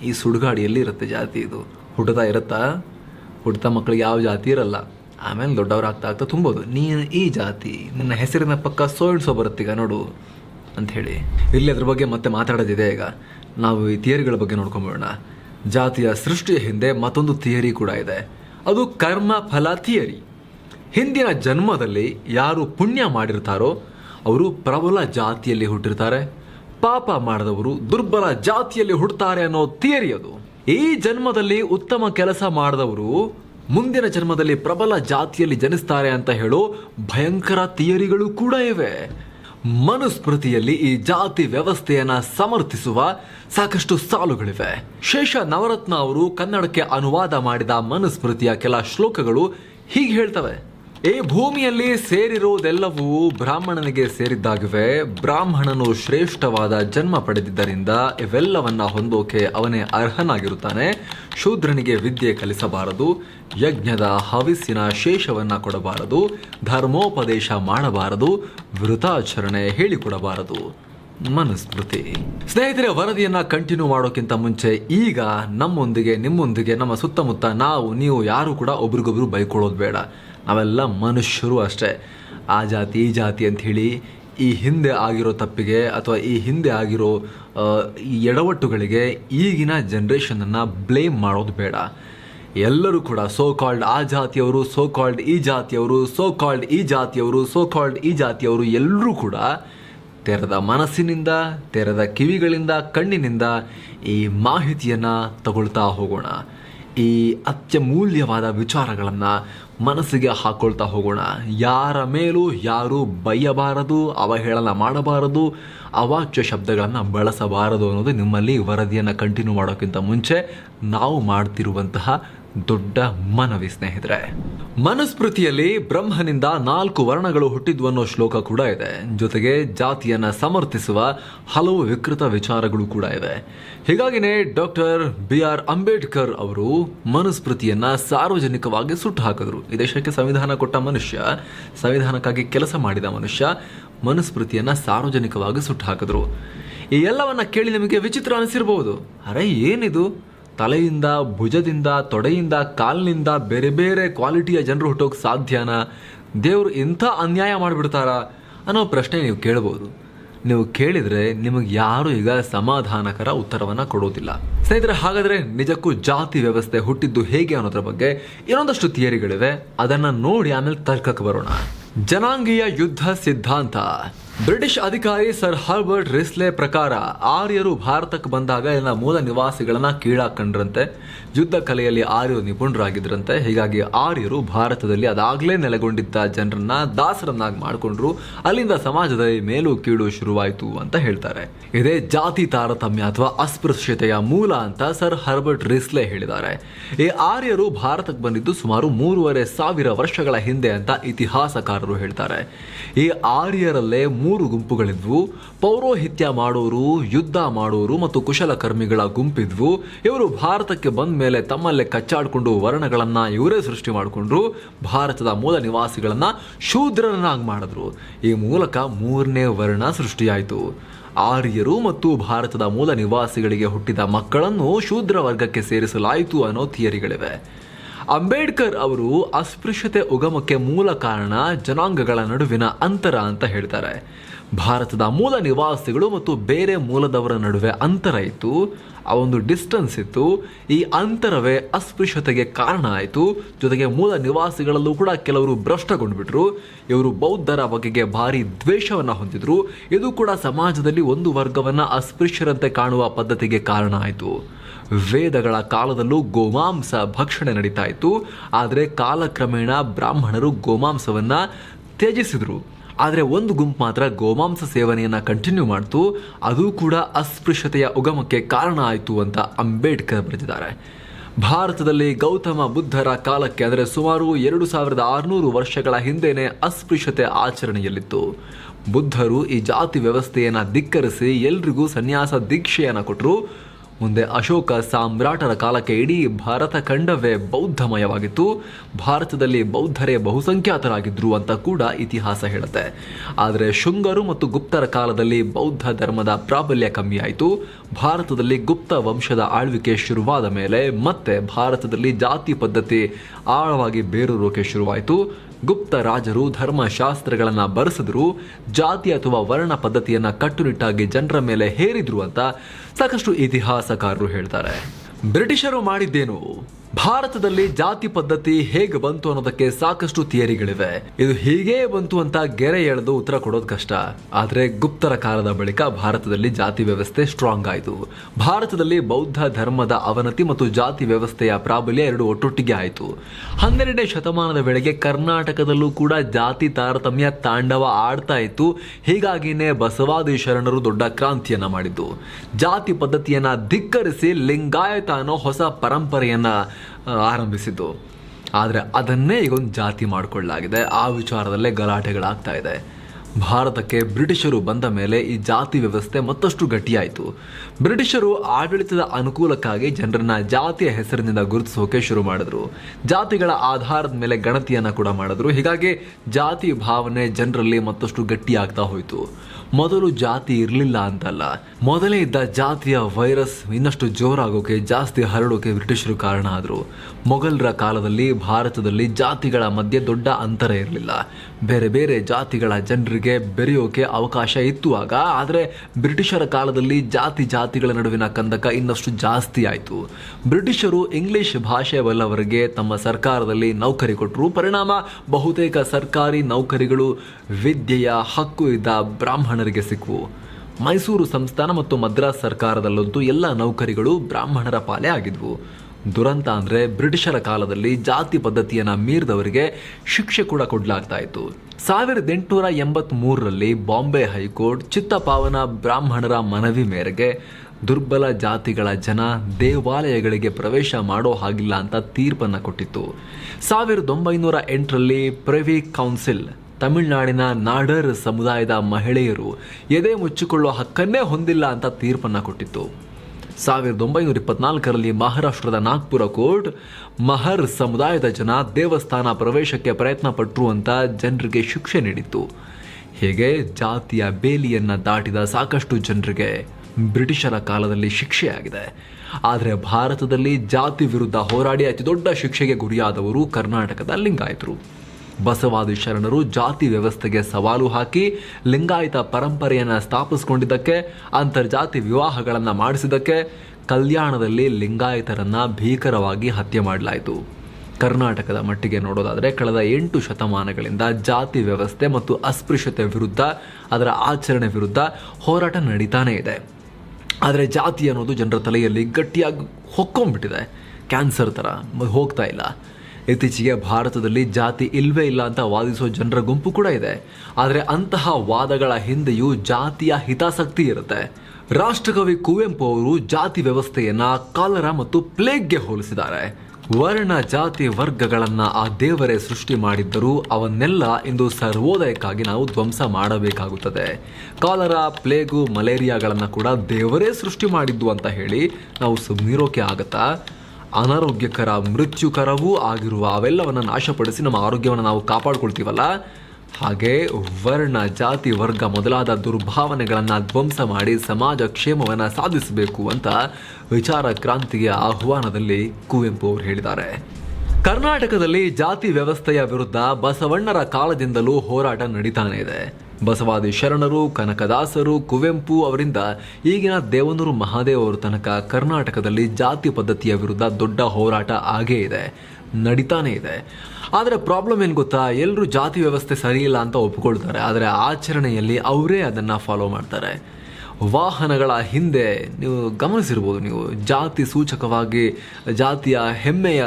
Speaker 1: ಈ ಸುಡುಗಾಡಿಯಲ್ಲಿ ಇರುತ್ತೆ ಜಾತಿ ಇದು. ಹುಟ್ಟುತ್ತಾ ಇರುತ್ತಾ? ಹುಟ್ಟುತ್ತಾ ಮಕ್ಕಳಿಗೆ ಯಾವ ಜಾತಿ ಇರಲ್ಲ. ಆಮೇಲೆ ದೊಡ್ಡವರಾಗ್ತಾ ಆಗ್ತಾ ತುಂಬೋದು. ನೀನು ಈ ಜಾತಿ, ನಿನ್ನ ಹೆಸರಿನ ಪಕ್ಕ ಸೋಯಿಡ್ಸೋ ಬರುತ್ತೀಗ ನೋಡು ಅಂತ ಹೇಳಿ. ಇಲ್ಲಿ ಅದ್ರ ಬಗ್ಗೆ ಮತ್ತೆ ಮಾತಾಡೋದಿದೆ ಈಗ. ನಾವು ಈ ಥಿಯರಿಗಳ ಬಗ್ಗೆ ನೋಡ್ಕೊಂಬೋಣ ಜಾತಿಯ ಸೃಷ್ಟಿಯ ಹಿಂದೆ ಮತ್ತೊಂದು ಥಿಯರಿ ಕೂಡ ಇದೆ. ಅದು ಕರ್ಮ ಫಲ ಥಿಯರಿ. ಹಿಂದಿನ ಜನ್ಮದಲ್ಲಿ ಯಾರು ಪುಣ್ಯ ಮಾಡಿರ್ತಾರೋ ಅವರು ಪ್ರಬಲ ಜಾತಿಯಲ್ಲಿ ಹುಟ್ಟಿರ್ತಾರೆ. ಪಾಪ ಮಾಡಿದವರು ದುರ್ಬಲ ಜಾತಿಯಲ್ಲಿ ಹುಡ್ತಾರೆ ಅನ್ನೋ ಥಿಯರಿ ಅದು. ಈ ಜನ್ಮದಲ್ಲಿ ಉತ್ತಮ ಕೆಲಸ ಮಾಡಿದವರು ಮುಂದಿನ ಜನ್ಮದಲ್ಲಿ ಪ್ರಬಲ ಜಾತಿಯಲ್ಲಿ ಜನಿಸ್ತಾರೆ ಅಂತ ಹೇಳೋ ಭಯಂಕರ ಥಿಯರಿಗಳು ಕೂಡ ಇವೆ. ಮನುಸ್ಮೃತಿಯಲ್ಲಿ ಈ ಜಾತಿ ವ್ಯವಸ್ಥೆಯನ್ನ ಸಮರ್ಥಿಸುವ ಸಾಕಷ್ಟು ಸಾಲುಗಳಿವೆ. ಶೇಷ ನವರತ್ನ ಅವರು ಕನ್ನಡಕ್ಕೆ ಅನುವಾದ ಮಾಡಿದ ಮನುಸ್ಮೃತಿಯ ಕೆಲ ಶ್ಲೋಕಗಳು ಹೀಗೆ ಹೇಳ್ತವೆ. ಈ ಭೂಮಿಯಲ್ಲಿ ಸೇರಿರುವುದೆಲ್ಲವೂ ಬ್ರಾಹ್ಮಣನಿಗೆ ಸೇರಿದ್ದಾಗಿವೆ. ಬ್ರಾಹ್ಮಣನು ಶ್ರೇಷ್ಠವಾದ ಜನ್ಮ ಪಡೆದಿದ್ದರಿಂದ ಇವೆಲ್ಲವನ್ನ ಹೊಂದೋಕೆ ಅವನೇ ಅರ್ಹನಾಗಿರುತ್ತಾನೆ. ಶೂದ್ರನಿಗೆ ವಿದ್ಯೆ ಕಲಿಸಬಾರದು. ಯಜ್ಞದ ಹವಿಸ್ಸಿನ ಶೇಷವನ್ನ ಕೊಡಬಾರದು. ಧರ್ಮೋಪದೇಶ ಮಾಡಬಾರದು. ವೃತಾಚರಣೆ ಹೇಳಿಕೊಡಬಾರದು. ಮನುಸ್ಮೃತಿ. ಸ್ನೇಹಿತರೆ, ವರದಿಯನ್ನ ಕಂಟಿನ್ಯೂ ಮಾಡೋಕ್ಕಿಂತ ಮುಂಚೆ ಈಗ ನಮ್ಮೊಂದಿಗೆ ನಿಮ್ಮೊಂದಿಗೆ ನಮ್ಮ ಸುತ್ತಮುತ್ತ ನಾವು, ನೀವು ಯಾರು ಕೂಡ ಒಬ್ರಿಗೊಬ್ರು ಬೈಕೊಳ್ಳೋದು ಬೇಡ. ನಾವೆಲ್ಲ ಮನುಷ್ಯರು ಅಷ್ಟೇ. ಆ ಜಾತಿ, ಈ ಜಾತಿ ಅಂತ ಹೇಳಿ ಈ ಹಿಂದೆ ಆಗಿರೋ ತಪ್ಪಿಗೆ ಅಥವಾ ಈ ಹಿಂದೆ ಆಗಿರೋ ಈ ಎಡವಟ್ಟುಗಳಿಗೆ ಈಗಿನ ಜನ್ರೇಷನನ್ನು ಬ್ಲೇಮ್ ಮಾಡೋದು ಬೇಡ. ಎಲ್ಲರೂ ಕೂಡ ಸೋ ಕಾಲ್ಡ್ ಆ ಜಾತಿಯವರು ಸೋ ಕಾಲ್ಡ್ ಈ ಜಾತಿಯವರು ಸೋ ಕಾಲ್ಡ್ ಈ ಜಾತಿಯವರು ಸೋ ಕಾಲ್ಡ್ ಈ ಜಾತಿಯವರು ಎಲ್ಲರೂ ಕೂಡ ತೆರೆದ ಮನಸ್ಸಿನಿಂದ, ತೆರೆದ ಕಿವಿಗಳಿಂದ, ಕಣ್ಣಿನಿಂದ ಈ ಮಾಹಿತಿಯನ್ನು ತಗೊಳ್ತಾ ಹೋಗೋಣ. ಈ ಅತ್ಯಮೂಲ್ಯವಾದ ವಿಚಾರಗಳನ್ನು ಮನಸ್ಸಿಗೆ ಹಾಕ್ಕೊಳ್ತಾ ಹೋಗೋಣ. ಯಾರ ಮೇಲೂ ಯಾರೂ ಬೈಯಬಾರದು, ಅವಹೇಳನ ಮಾಡಬಾರದು, ಅವಾಚ್ಯ ಶಬ್ದಗಳನ್ನು ಬಳಸಬಾರದು ಅನ್ನೋದು ನಿಮ್ಮಲ್ಲಿ ವರದಿಯನ್ನು ಕಂಟಿನ್ಯೂ ಮಾಡೋಕ್ಕಿಂತ ಮುಂಚೆ ನಾವು ಮಾಡ್ತಿರುವಂತಹ ದೊಡ್ಡ ಮನವಿ ಸ್ನೇಹಿತರೆ. ಮನುಸ್ಮೃತಿಯಲ್ಲಿ ಬ್ರಹ್ಮನಿಂದ ನಾಲ್ಕು ವರ್ಣಗಳು ಹುಟ್ಟಿದ್ವು ಅನ್ನೋ ಶ್ಲೋಕ ಕೂಡ ಇದೆ. ಜೊತೆಗೆ ಜಾತಿಯನ್ನ ಸಮರ್ಥಿಸುವ ಹಲವು ವಿಕೃತ ವಿಚಾರಗಳು ಕೂಡ ಇವೆ ಹೀಗಾಗಿನೇ ಡಾಕ್ಟರ್ ಬಿ ಆರ್ ಅಂಬೇಡ್ಕರ್ ಅವರು ಮನುಸ್ಮೃತಿಯನ್ನ ಸಾರ್ವಜನಿಕವಾಗಿ ಸುಟ್ಟು ಹಾಕಿದ್ರು. ಈ ದೇಶಕ್ಕೆ ಸಂವಿಧಾನ ಕೊಟ್ಟ ಮನುಷ್ಯ, ಸಂವಿಧಾನಕ್ಕಾಗಿ ಕೆಲಸ ಮಾಡಿದ ಮನುಷ್ಯ ಮನುಸ್ಮೃತಿಯನ್ನ ಸಾರ್ವಜನಿಕವಾಗಿ ಸುಟ್ಟು ಹಾಕಿದ್ರು. ಈ ಎಲ್ಲವನ್ನ ಕೇಳಿ ನಿಮಗೆ ವಿಚಿತ್ರ ಅನಿಸಿರ್ಬೋದು. ಅರೆ ಏನಿದು? ತಲೆಯಿಂದ, ಭುಜದಿಂದ, ತೊಡೆಯಿಂದ, ಕಾಲಿನಿಂದ ಬೇರೆ ಬೇರೆ ಕ್ವಾಲಿಟಿಯ ಜನರು ಹುಟ್ಟೋಕೆ ಸಾಧ್ಯನಾ? ದೇವರು ಎಂಥ ಅನ್ಯಾಯ ಮಾಡಿಬಿಡ್ತಾರಾ? ಅನ್ನೋ ಪ್ರಶ್ನೆ ನೀವು ಕೇಳ್ಬೋದು. ನೀವು ಕೇಳಿದರೆ ನಿಮಗೆ ಯಾರು ಈಗ ಸಮಾಧಾನಕರ ಉತ್ತರವನ್ನು ಕೊಡೋದಿಲ್ಲ. ಸ್ನೇಹಿತರೆ, ಹಾಗಾದರೆ ನಿಜಕ್ಕೂ ಜಾತಿ ವ್ಯವಸ್ಥೆ ಹುಟ್ಟಿದ್ದು ಹೇಗೆ ಅನ್ನೋದ್ರ ಬಗ್ಗೆ ಇನ್ನೊಂದಷ್ಟು ಥಿಯರಿಗಳಿವೆ ಅದನ್ನು ನೋಡಿ ಆಮೇಲೆ ತರ್ಕಕ್ಕೆ ಬರೋಣ. ಜನಾಂಗೀಯ ಯುದ್ಧ ಸಿದ್ಧಾಂತ. ಬ್ರಿಟಿಷ್ ಅಧಿಕಾರಿ ಸರ್ ಹರ್ಬರ್ಟ್ ರಿಸ್ಲೆ ಪ್ರಕಾರ ಆರ್ಯರು ಭಾರತಕ್ಕೆ ಬಂದಾಗ ಇಲ್ಲಿನ ಮೂಲ ನಿವಾಸಿಗಳನ್ನ ಕೀಳಾಕೊಂಡ್ರಂತೆ. ಯುದ್ಧ ಕಲೆಯಲ್ಲಿ ಆರ್ಯರು ನಿಪುಣರಾಗಿದ್ರಂತೆ ಹೀಗಾಗಿ ಆರ್ಯರು ಭಾರತದಲ್ಲಿ ಅದಾಗಲೇ ನೆಲೆಗೊಂಡಿದ್ದ ಜನರನ್ನ ದಾಸರನ್ನಾಗಿ ಮಾಡಿಕೊಂಡ್ರು. ಅಲ್ಲಿಂದ ಸಮಾಜದಲ್ಲಿ ಮೇಲು ಕೀಳು ಶುರುವಾಯಿತು ಅಂತ ಹೇಳ್ತಾರೆ. ಇದೇ ಜಾತಿ ತಾರತಮ್ಯ ಅಥವಾ ಅಸ್ಪೃಶ್ಯತೆಯ ಮೂಲ ಅಂತ ಸರ್ ಹರ್ಬರ್ಟ್ ರಿಸ್ಲೆ ಹೇಳಿದ್ದಾರೆ. ಈ ಆರ್ಯರು ಭಾರತಕ್ಕೆ ಬಂದಿದ್ದು ಸುಮಾರು ಮೂರುವರೆ ಸಾವಿರ ವರ್ಷಗಳ ಹಿಂದೆ ಅಂತ ಇತಿಹಾಸಕಾರರು ಹೇಳ್ತಾರೆ. ಈ ಆರ್ಯರಲ್ಲೇ ಮೂರು ಗುಂಪುಗಳಿದ್ವು. ಪೌರೋಹಿತ್ಯ ಮಾಡೋರು, ಯುದ್ಧ ಮಾಡೋರು ಮತ್ತು ಕುಶಲಕರ್ಮಿಗಳ ಗುಂಪಿದ್ವು. ಇವರು ಭಾರತಕ್ಕೆ ಬಂದ ಮೇಲೆ ತಮ್ಮಲ್ಲೇ ಕಚ್ಚಾಡಿಕೊಂಡು ವರ್ಣಗಳನ್ನು ಇವರೇ ಸೃಷ್ಟಿ ಮಾಡಿಕೊಂಡ್ರು. ಭಾರತದ ಮೂಲ ನಿವಾಸಿಗಳನ್ನ ಶೂದ್ರರನ್ನಾಗಿ ಮಾಡಿದ್ರು. ಈ ಮೂಲಕ ಮೂರನೇ ವರ್ಣ ಸೃಷ್ಟಿಯಾಯಿತು. ಆರ್ಯರು ಮತ್ತು ಭಾರತದ ಮೂಲ ನಿವಾಸಿಗಳಿಗೆ ಹುಟ್ಟಿದ ಮಕ್ಕಳನ್ನು ಶೂದ್ರ ವರ್ಗಕ್ಕೆ ಸೇರಿಸಲಾಯಿತು ಅನ್ನೋ ಥಿಯರಿಗಳಿವೆ. ಅಂಬೇಡ್ಕರ್ ಅವರು ಅಸ್ಪೃಶ್ಯತೆ ಉಗಮಕ್ಕೆ ಮೂಲ ಕಾರಣ ಜನಾಂಗಗಳ ನಡುವಿನ ಅಂತರ ಅಂತ ಹೇಳ್ತಾರೆ. ಭಾರತದ ಮೂಲ ನಿವಾಸಿಗಳು ಮತ್ತು ಬೇರೆ ಮೂಲದವರ ನಡುವೆ ಅಂತರ ಇತ್ತು. ಆ ಒಂದು ಡಿಸ್ಟೆನ್ಸ್ ಇತ್ತು. ಈ ಅಂತರವೇ ಅಸ್ಪೃಶ್ಯತೆಗೆ ಕಾರಣ ಆಯಿತು. ಜೊತೆಗೆ ಮೂಲ ನಿವಾಸಿಗಳಲ್ಲೂ ಕೂಡ ಕೆಲವರು ಭ್ರಷ್ಟಗೊಂಡ್ಬಿಟ್ರು. ಇವರು ಬೌದ್ಧರ ಬಗೆಗೆ ಭಾರಿ ದ್ವೇಷವನ್ನು ಹೊಂದಿದ್ರು. ಇದು ಕೂಡ ಸಮಾಜದಲ್ಲಿ ಒಂದು ವರ್ಗವನ್ನು ಅಸ್ಪೃಶ್ಯರಂತೆ ಕಾಣುವ ಪದ್ಧತಿಗೆ ಕಾರಣ ಆಯಿತು. ವೇದಗಳ ಕಾಲದಲ್ಲೂ ಗೋಮಾಂಸ ಭಕ್ಷಣೆ ನಡೀತಾ ಇತ್ತು. ಆದರೆ ಕಾಲಕ್ರಮೇಣ ಬ್ರಾಹ್ಮಣರು ಗೋಮಾಂಸವನ್ನು ತ್ಯಜಿಸಿದ್ರು. ಆದರೆ ಒಂದು ಗುಂಪು ಮಾತ್ರ ಗೋಮಾಂಸ ಸೇವನೆಯನ್ನು ಕಂಟಿನ್ಯೂ ಮಾಡ್ತು, ಅದು ಕೂಡ ಅಸ್ಪೃಶ್ಯತೆಯ ಉಗಮಕ್ಕೆ ಕಾರಣ ಆಯಿತು ಅಂತ ಅಂಬೇಡ್ಕರ್ ಬರೆದಿದ್ದಾರೆ. ಭಾರತದಲ್ಲಿ ಗೌತಮ ಬುದ್ಧರ ಕಾಲಕ್ಕೆ ಅಂದರೆ ಸುಮಾರು ಎರಡು ಸಾವಿರದ ಆರುನೂರು ವರ್ಷಗಳ ಹಿಂದೆಯೇ ಅಸ್ಪೃಶ್ಯತೆ ಆಚರಣೆಯಲ್ಲಿತ್ತು. ಬುದ್ಧರು ಈ ಜಾತಿ ವ್ಯವಸ್ಥೆಯನ್ನು ಧಿಕ್ಕರಿಸಿ ಎಲ್ರಿಗೂ ಸನ್ಯಾಸ ದೀಕ್ಷೆಯನ್ನು ಕೊಟ್ಟರು ಮುಂದೆ ಅಶೋಕ ಸಾಮ್ರಾಟರ ಕಾಲಕ್ಕೆ ಇಡೀ ಭಾರತ ಖಂಡವೇ ಬೌದ್ಧಮಯವಾಗಿತ್ತು. ಭಾರತದಲ್ಲಿ ಬೌದ್ಧರೇ ಬಹುಸಂಖ್ಯಾತರಾಗಿದ್ರು ಅಂತ ಕೂಡ ಇತಿಹಾಸ ಹೇಳುತ್ತೆ. ಆದರೆ ಶುಂಗರು ಮತ್ತು ಗುಪ್ತರ ಕಾಲದಲ್ಲಿ ಬೌದ್ಧ ಧರ್ಮದ ಪ್ರಾಬಲ್ಯ ಕಮ್ಮಿಯಾಯಿತು ಭಾರತದಲ್ಲಿ ಗುಪ್ತ ವಂಶದ ಆಳ್ವಿಕೆ ಶುರುವಾದ ಮೇಲೆ ಮತ್ತೆ ಭಾರತದಲ್ಲಿ ಜಾತಿ ಪದ್ಧತಿ ಆಳವಾಗಿ ಬೇರೂರೋಕೆ ಶುರುವಾಯಿತು. ಗುಪ್ತ ರಾಜರು ಧರ್ಮಶಾಸ್ತ್ರಗಳನ್ನು ಬರೆಸಿದ್ರು, ಜಾತಿ ಅಥವಾ ವರ್ಣ ಪದ್ಧತಿಯನ್ನ ಕಟ್ಟುನಿಟ್ಟಾಗಿ ಜನರ ಮೇಲೆ ಹೇರಿದ್ರು ಅಂತ ಸಾಕಷ್ಟು ಇತಿಹಾಸಕಾರರು ಹೇಳ್ತಾರೆ. ಬ್ರಿಟಿಷರು ಮಾಡಿದ್ದೇನು? ಭಾರತದಲ್ಲಿ ಜಾತಿ ಪದ್ಧತಿ ಹೇಗೆ ಬಂತು ಅನ್ನೋದಕ್ಕೆ ಸಾಕಷ್ಟು ಥಿಯರಿಗಳಿವೆ. ಇದು ಹೀಗೇ ಬಂತು ಅಂತ ಗೆರೆ ಎಳೆದು ಉತ್ತರ ಕೊಡೋದು ಕಷ್ಟ. ಆದರೆ ಗುಪ್ತರ ಕಾಲದ ಬಳಿಕ ಭಾರತದಲ್ಲಿ ಜಾತಿ ವ್ಯವಸ್ಥೆ ಸ್ಟ್ರಾಂಗ್ ಆಯಿತು. ಭಾರತದಲ್ಲಿ ಬೌದ್ಧ ಧರ್ಮದ ಅವನತಿ ಮತ್ತು ಜಾತಿ ವ್ಯವಸ್ಥೆಯ ಪ್ರಾಬಲ್ಯ ಎರಡು ಒಟ್ಟೊಟ್ಟಿಗೆ ಆಯಿತು. ಹನ್ನೆರಡನೇ ಶತಮಾನದ ವೇಳೆಗೆ ಕರ್ನಾಟಕದಲ್ಲೂ ಕೂಡ ಜಾತಿ ತಾರತಮ್ಯ ತಾಂಡವ ಆಡ್ತಾ ಇತ್ತು. ಹೀಗಾಗಿನೇ ಬಸವಾದಿ ಶರಣರು ದೊಡ್ಡ ಕ್ರಾಂತಿಯನ್ನ ಮಾಡಿದ್ದು. ಜಾತಿ ಪದ್ಧತಿಯನ್ನ ಧಿಕ್ಕರಿಸಿ ಲಿಂಗಾಯತ ಅನ್ನೋ ಹೊಸ ಪರಂಪರೆಯನ್ನ ಆರಂಭಿಸಿದ್ದು. ಆದರೆ ಅದನ್ನೇ ಈಗ ಒಂದು ಜಾತಿ ಮಾಡಿಕೊಳ್ಳಲಾಗಿದೆ. ಆ ವಿಚಾರದಲ್ಲೇ ಗಲಾಟೆಗಳಾಗ್ತಾ ಇದೆ. ಭಾರತಕ್ಕೆ ಬ್ರಿಟಿಷರು ಬಂದ ಮೇಲೆ ಈ ಜಾತಿ ವ್ಯವಸ್ಥೆ ಮತ್ತಷ್ಟು ಗಟ್ಟಿಯಾಯಿತು. ಬ್ರಿಟಿಷರು ಆಡಳಿತದ ಅನುಕೂಲಕ್ಕಾಗಿ ಜನರನ್ನ ಜಾತಿಯ ಹೆಸರಿನಿಂದ ಗುರುತಿಸೋಕೆ ಶುರು ಮಾಡಿದ್ರು. ಜಾತಿಗಳ ಆಧಾರದ ಮೇಲೆ ಗಣತಿಯನ್ನ ಕೂಡ ಮಾಡಿದ್ರು. ಹೀಗಾಗಿ ಜಾತಿ ಭಾವನೆ ಜನರಲ್ಲಿ ಮತ್ತಷ್ಟು ಗಟ್ಟಿಯಾಗ್ತಾ ಹೋಯಿತು. ಮೊದಲು ಜಾತಿ ಇರಲಿಲ್ಲ ಅಂತಲ್ಲ. ಮೊದಲೇ ಇದ್ದ ಜಾತಿಯ ವೈರಸ್ ಇನ್ನಷ್ಟು ಜೋರಾಗೋಕೆ, ಜಾಸ್ತಿ ಹರಡೋಕೆ ಬ್ರಿಟಿಷರು ಕಾರಣ ಆದರು. ಮೊಘಲರ ಕಾಲದಲ್ಲಿ ಭಾರತದಲ್ಲಿ ಜಾತಿಗಳ ಮಧ್ಯೆ ದೊಡ್ಡ ಅಂತರ ಇರಲಿಲ್ಲ. ಬೇರೆ ಬೇರೆ ಜಾತಿಗಳ ಜನರಿಗೆ ಬೆರೆಯೋಕೆ ಅವಕಾಶ ಇತ್ತು ಆಗ ಆದರೆ ಬ್ರಿಟಿಷರ ಕಾಲದಲ್ಲಿ ಜಾತಿ ಜಾತಿಗಳ ನಡುವಿನ ಕಂದಕ ಇನ್ನಷ್ಟು ಜಾಸ್ತಿ ಆಯಿತು. ಬ್ರಿಟಿಷರು ಇಂಗ್ಲಿಷ್ ಭಾಷೆ ಬಲ್ಲವರಿಗೆ ತಮ್ಮ ಸರ್ಕಾರದಲ್ಲಿ ನೌಕರಿ ಕೊಟ್ಟರು. ಪರಿಣಾಮ, ಬಹುತೇಕ ಸರ್ಕಾರಿ ನೌಕರಿಗಳು ವಿದ್ಯೆಯ ಹಕ್ಕು ಇದ್ದ ಬ್ರಾಹ್ಮಣರಿಗೆ ಸಿಕ್ಕವು ಮೈಸೂರು ಸಂಸ್ಥಾನ ಮತ್ತು ಮದ್ರಾಸ್ ಸರ್ಕಾರದಲ್ಲಂತೂ ಎಲ್ಲ ನೌಕರಿಗಳು ಬ್ರಾಹ್ಮಣರ ಪಾಲೇ ಆಗಿದ್ವು. ದುರಂತ ಅಂದರೆ ಬ್ರಿಟಿಷರ ಕಾಲದಲ್ಲಿ ಜಾತಿ ಪದ್ಧತಿಯನ್ನು ಮೀರಿದವರಿಗೆ ಶಿಕ್ಷೆ ಕೂಡ ಕೊಡಲಾಗ್ತಾ ಇತ್ತು. ಸಾವಿರದ ಎಂಟುನೂರ ಎಂಬತ್ತ್ ಮೂರರಲ್ಲಿ ಬಾಂಬೆ ಹೈಕೋರ್ಟ್ ಚಿತ್ತಪಾವನ ಬ್ರಾಹ್ಮಣರ ಮನವಿ ಮೇರೆಗೆ ದುರ್ಬಲ ಜಾತಿಗಳ ಜನ ದೇವಾಲಯಗಳಿಗೆ ಪ್ರವೇಶ ಮಾಡೋ ಹಾಗಿಲ್ಲ ಅಂತ ತೀರ್ಪನ್ನು ಕೊಟ್ಟಿತ್ತು. ಸಾವಿರದ ಒಂಬೈನೂರ ಎಂಟರಲ್ಲಿ ಪ್ರಿವಿ ಕೌನ್ಸಿಲ್, ತಮಿಳುನಾಡಿನ ನಾಡರ್ ಸಮುದಾಯದ ಮಹಿಳೆಯರು ಎದೆ ಮುಚ್ಚಿಕೊಳ್ಳೋ ಹಕ್ಕನ್ನೇ ಹೊಂದಿಲ್ಲ ಅಂತ ತೀರ್ಪನ್ನು ಕೊಟ್ಟಿತ್ತು. ಸಾವಿರದ ಒಂಬೈನೂರ ಇಪ್ಪತ್ನಾಲ್ಕರಲ್ಲಿ ಮಹಾರಾಷ್ಟ್ರದ ನಾಗ್ಪುರ ಕೋರ್ಟ್ ಮಹರ್ ಸಮುದಾಯದ ಜನ ದೇವಸ್ಥಾನ ಪ್ರವೇಶಕ್ಕೆ ಪ್ರಯತ್ನ ಪಟ್ಟರು ಅಂತ ಜನರಿಗೆ ಶಿಕ್ಷೆ ನೀಡಿತ್ತು. ಹೀಗೆ? ಜಾತಿಯ ಬೇಲಿಯನ್ನು ದಾಟಿದ ಸಾಕಷ್ಟು ಜನರಿಗೆ ಬ್ರಿಟಿಷರ ಕಾಲದಲ್ಲಿ ಶಿಕ್ಷೆಯಾಗಿದೆ. ಆದರೆ ಭಾರತದಲ್ಲಿ ಜಾತಿ ವಿರುದ್ಧ ಹೋರಾಡಿ ಅತಿ ದೊಡ್ಡ ಶಿಕ್ಷೆಗೆ ಗುರಿಯಾದವರು ಕರ್ನಾಟಕದ ಲಿಂಗಾಯತರು. ಬಸವಾದಿ ಶರಣರು ಜಾತಿ ವ್ಯವಸ್ಥೆಗೆ ಸವಾಲು ಹಾಕಿ ಲಿಂಗಾಯತ ಪರಂಪರೆಯನ್ನು ಸ್ಥಾಪಿಸಿಕೊಂಡಿದ್ದಕ್ಕೆ ಅಂತರ್ಜಾತಿ ವಿವಾಹಗಳನ್ನು ಮಾಡಿಸಿದ್ದಕ್ಕೆ ಕಲ್ಯಾಣದಲ್ಲಿ ಲಿಂಗಾಯತರನ್ನು ಭೀಕರವಾಗಿ ಹತ್ಯೆ ಮಾಡಲಾಯಿತು. ಕರ್ನಾಟಕದ ಮಟ್ಟಿಗೆ ನೋಡೋದಾದರೆ ಕಳೆದ ಎಂಟು ಶತಮಾನಗಳಿಂದ ಜಾತಿ ವ್ಯವಸ್ಥೆ ಮತ್ತು ಅಸ್ಪೃಶ್ಯತೆ ವಿರುದ್ಧ, ಅದರ ಆಚರಣೆ ವಿರುದ್ಧ ಹೋರಾಟ ನಡೀತಾನೇ ಇದೆ. ಆದರೆ ಜಾತಿ ಅನ್ನೋದು ಜನರ ತಲೆಯಲ್ಲಿ ಗಟ್ಟಿಯಾಗಿ ಹೊಕ್ಕೊಂಬಿಟ್ಟಿದೆ ಕ್ಯಾನ್ಸರ್ ಥರ ಹೋಗ್ತಾ ಇಲ್ಲ. ಇತ್ತೀಚೆಗೆ ಭಾರತದಲ್ಲಿ ಜಾತಿ ಇಲ್ವೇ ಇಲ್ಲ ಅಂತ ವಾದಿಸುವ ಜನರ ಗುಂಪು ಕೂಡ ಇದೆ. ಆದರೆ ಅಂತಹ ವಾದಗಳ ಹಿಂದೆಯೂ ಜಾತಿಯ ಹಿತಾಸಕ್ತಿ ಇರುತ್ತೆ. ರಾಷ್ಟ್ರಕವಿ ಕುವೆಂಪು ಅವರು ಜಾತಿ ವ್ಯವಸ್ಥೆಯನ್ನ ಕಾಲರ ಮತ್ತು ಪ್ಲೇಗ್ಗೆ ಹೋಲಿಸಿದ್ದಾರೆ. ವರ್ಣ ಜಾತಿ ವರ್ಗಗಳನ್ನು ಆ ದೇವರೇ ಸೃಷ್ಟಿ ಮಾಡಿದ್ದರೂ ಅವನ್ನೆಲ್ಲ ಇಂದು ಸರ್ವೋದಯಕ್ಕಾಗಿ ನಾವು ಧ್ವಂಸ ಮಾಡಬೇಕಾಗುತ್ತದೆ. ಕಾಲರ, ಪ್ಲೇಗು, ಮಲೇರಿಯಾಗಳನ್ನು ಕೂಡ ದೇವರೇ ಸೃಷ್ಟಿ ಮಾಡಿದ್ದು ಅಂತ ಹೇಳಿ ನಾವು ಸುಮ್ಮನಿರೋಕೆ ಆಗತ್ತಾ? ಅನಾರೋಗ್ಯಕರ, ಮೃತ್ಯುಕರವೂ ಆಗಿರುವ ಅವೆಲ್ಲವನ್ನು ನಾಶಪಡಿಸಿ ನಮ್ಮ ಆರೋಗ್ಯವನ್ನು ನಾವು ಕಾಪಾಡ್ಕೊಳ್ತೀವಲ್ಲ? ಹಾಗೆ ವರ್ಣ, ಜಾತಿ, ವರ್ಗ ಮೊದಲಾದ ದುರ್ಭಾವನೆಗಳನ್ನು ಧ್ವಂಸ ಮಾಡಿ ಸಮಾಜ ಕ್ಷೇಮವನ್ನು ಸಾಧಿಸಬೇಕು ಅಂತ ವಿಚಾರ ಕ್ರಾಂತಿಯ ಆಹ್ವಾನದಲ್ಲಿ ಕುವೆಂಪು ಅವರು ಹೇಳಿದ್ದಾರೆ. ಕರ್ನಾಟಕದಲ್ಲಿ ಜಾತಿ ವ್ಯವಸ್ಥೆಯ ವಿರುದ್ಧ ಬಸವಣ್ಣರ ಕಾಲದಿಂದಲೂ ಹೋರಾಟ ನಡೀತಾನೆ ಇದೆ. ಬಸವಾದಿ ಶರಣರು, ಕನಕದಾಸರು, ಕುವೆಂಪು ಅವರಿಂದ ಈಗಿನ ದೇವನೂರು ಮಹಾದೇವ್ ಅವರ ತನಕ ಕರ್ನಾಟಕದಲ್ಲಿ ಜಾತಿ ಪದ್ಧತಿಯ ವಿರುದ್ಧ ದೊಡ್ಡ ಹೋರಾಟ ಆಗೇ ಇದೆ, ನಡೀತಾನೆ ಇದೆ. ಆದರೆ ಪ್ರಾಬ್ಲಮ್ ಏನು ಗೊತ್ತಾ? ಎಲ್ಲರೂ ಜಾತಿ ವ್ಯವಸ್ಥೆ ಸರಿಯಿಲ್ಲ ಅಂತ ಒಪ್ಕೊಳ್ತಾರೆ. ಆದರೆ ಆಚರಣೆಯಲ್ಲಿ ಅವರೇ ಅದನ್ನು ಫಾಲೋ ಮಾಡ್ತಾರೆ. ವಾಹನಗಳ ಹಿಂದೆ ನೀವು ಗಮನಿಸಿರ್ಬೋದು, ನೀವು ಜಾತಿ ಸೂಚಕವಾಗಿ, ಜಾತಿಯ ಹೆಮ್ಮೆಯ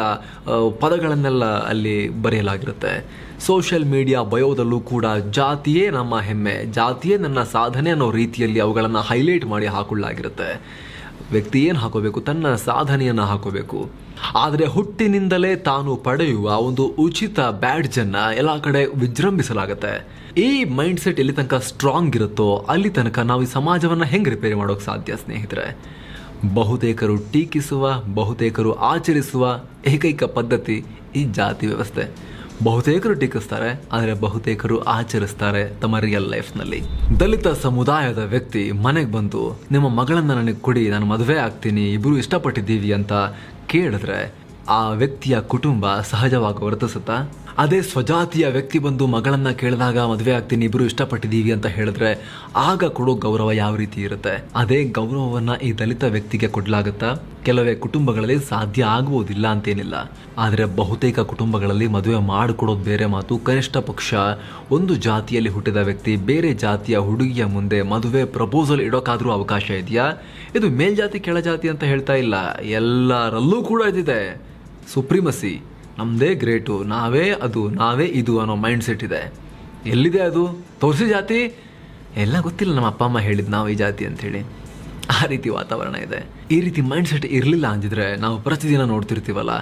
Speaker 1: ಪದಗಳನ್ನೆಲ್ಲ ಅಲ್ಲಿ ಬರೆಯಲಾಗಿರುತ್ತೆ. ಸೋಷಿಯಲ್ ಮೀಡಿಯಾ ಬಯೋದಲ್ಲೂ ಕೂಡ ಜಾತಿಯೇ ನಮ್ಮ ಹೆಮ್ಮೆ, ಜಾತಿಯೇ ನನ್ನ ಸಾಧನೆ ಅನ್ನೋ ರೀತಿಯಲ್ಲಿ ಅವುಗಳನ್ನು ಹೈಲೈಟ್ ಮಾಡಿ ಹಾಕೊಳ್ಳಲಾಗಿರುತ್ತೆ. ವ್ಯಕ್ತಿ ಏನು ಹಾಕೋಬೇಕು? ತನ್ನ ಸಾಧನೆಯನ್ನು ಹಾಕೋಬೇಕು. ಆದರೆ ಹುಟ್ಟಿನಿಂದಲೇ ತಾನು ಪಡೆಯುವ ಒಂದು ಉಚಿತ ಬ್ಯಾಡ್ಜನ್ನು ಎಲ್ಲ ಕಡೆ ವಿಜೃಂಭಿಸಲಾಗುತ್ತೆ. ಈ ಮೈಂಡ್ ಸೆಟ್ ಎಲ್ಲಿ ತನಕ ಸ್ಟ್ರಾಂಗ್ ಇರುತ್ತೋ ಅಲ್ಲಿ ತನಕ ನಾವು ಈ ಸಮಾಜವನ್ನು ಹೆಂಗೆ ರಿಪೇರಿ ಮಾಡೋಕೆ ಸಾಧ್ಯ ಸ್ನೇಹಿತರೆ? ಬಹುತೇಕರು ಟೀಕಿಸುವ, ಬಹುತೇಕರು ಆಚರಿಸುವ ಏಕೈಕ ಪದ್ಧತಿ ಈ ಜಾತಿ ವ್ಯವಸ್ಥೆ. ಬಹುತೇಕರು ಟೀಕಿಸ್ತಾರೆ, ಆದರೆ ಬಹುತೇಕರು ಆಚರಿಸ್ತಾರೆ ತಮ್ಮ ರಿಯಲ್ ಲೈಫ್ನಲ್ಲಿ ದಲಿತ ಸಮುದಾಯದ ವ್ಯಕ್ತಿ ಮನೆಗೆ ಬಂದು, ನಿಮ್ಮ ಮಗಳನ್ನ ನನಗೆ ಕೊಡಿ, ನಾನು ಮದುವೆ ಆಗ್ತೀನಿ ಇಬ್ಬರು ಇಷ್ಟಪಟ್ಟಿದ್ದೀವಿ ಅಂತ ಕೇಳಿದ್ರೆ, ಆ ವ್ಯಕ್ತಿಯ ಕುಟುಂಬ ಸಹಜವಾಗಿ ವರ್ತಿಸುತ್ತಾ? ಅದೇ ಸ್ವಜಾತಿಯ ವ್ಯಕ್ತಿ ಬಂದು ಮಗಳನ್ನ ಕೇಳಿದಾಗ ಮದುವೆ ಆಗ್ತೀನಿ, ಇಬ್ರು ಇಷ್ಟಪಟ್ಟಿದ್ದೀವಿ ಅಂತ ಹೇಳಿದ್ರೆ ಆಗ ಕೊಡೋ ಗೌರವ ಯಾವ ರೀತಿ ಇರುತ್ತೆ? ಅದೇ ಗೌರವವನ್ನ ಈ ದಲಿತ ವ್ಯಕ್ತಿಗೆ ಕೊಡಲಾಗುತ್ತಾ? ಕೆಲವೇ ಕುಟುಂಬಗಳಲ್ಲಿ ಸಾಧ್ಯ ಆಗುವುದಿಲ್ಲ ಅಂತೇನಿಲ್ಲ. ಆದರೆ ಬಹುತೇಕ ಕುಟುಂಬಗಳಲ್ಲಿ ಮದುವೆ ಮಾಡಿಕೊಡೋದು ಬೇರೆ ಮಾತು. ಕನಿಷ್ಠ ಪಕ್ಷ ಒಂದು ಜಾತಿಯಲ್ಲಿ ಹುಟ್ಟಿದ ವ್ಯಕ್ತಿ ಬೇರೆ ಜಾತಿಯ ಹುಡುಗಿಯ ಮುಂದೆ ಮದುವೆ ಪ್ರಪೋಸಲ್ ಇಡೋಕ್ಕಾದ್ರೂ ಅವಕಾಶ ಇದೆಯಾ? ಇದು ಮೇಲ್ಜಾತಿ, ಕೆಳಜಾತಿ ಅಂತ ಹೇಳ್ತಾ ಇಲ್ಲ. ಎಲ್ಲರಲ್ಲೂ ಕೂಡ ಇದಿದೆ. ಸುಪ್ರೀಮಸಿ. ನಮ್ಮದೇ ಗ್ರೇಟು, ನಾವೇ ಅದು, ನಾವೇ ಇದು ಅನ್ನೋ ಮೈಂಡ್ ಸೆಟ್ ಇದೆ. ಎಲ್ಲಿದೆ ಅದು? ತೋರಿಸಿ ಜಾತಿ? ಎಲ್ಲ ಗೊತ್ತಿಲ್ಲ, ನಮ್ಮ ಅಪ್ಪ, ಅಮ್ಮ ಹೇಳಿದ್ ನಾವು ಈ ಜಾತಿ ಅಂತೇಳಿ ಆ ರೀತಿ ವಾತಾವರಣ ಇದೆ. ಈ ರೀತಿ ಮೈಂಡ್ ಸೆಟ್ ಇರಲಿಲ್ಲ ಅಂದಿದ್ರೆ ನಾವು ಪ್ರತಿದಿನ ನೋಡ್ತಿರ್ತೀವಲ್ಲ,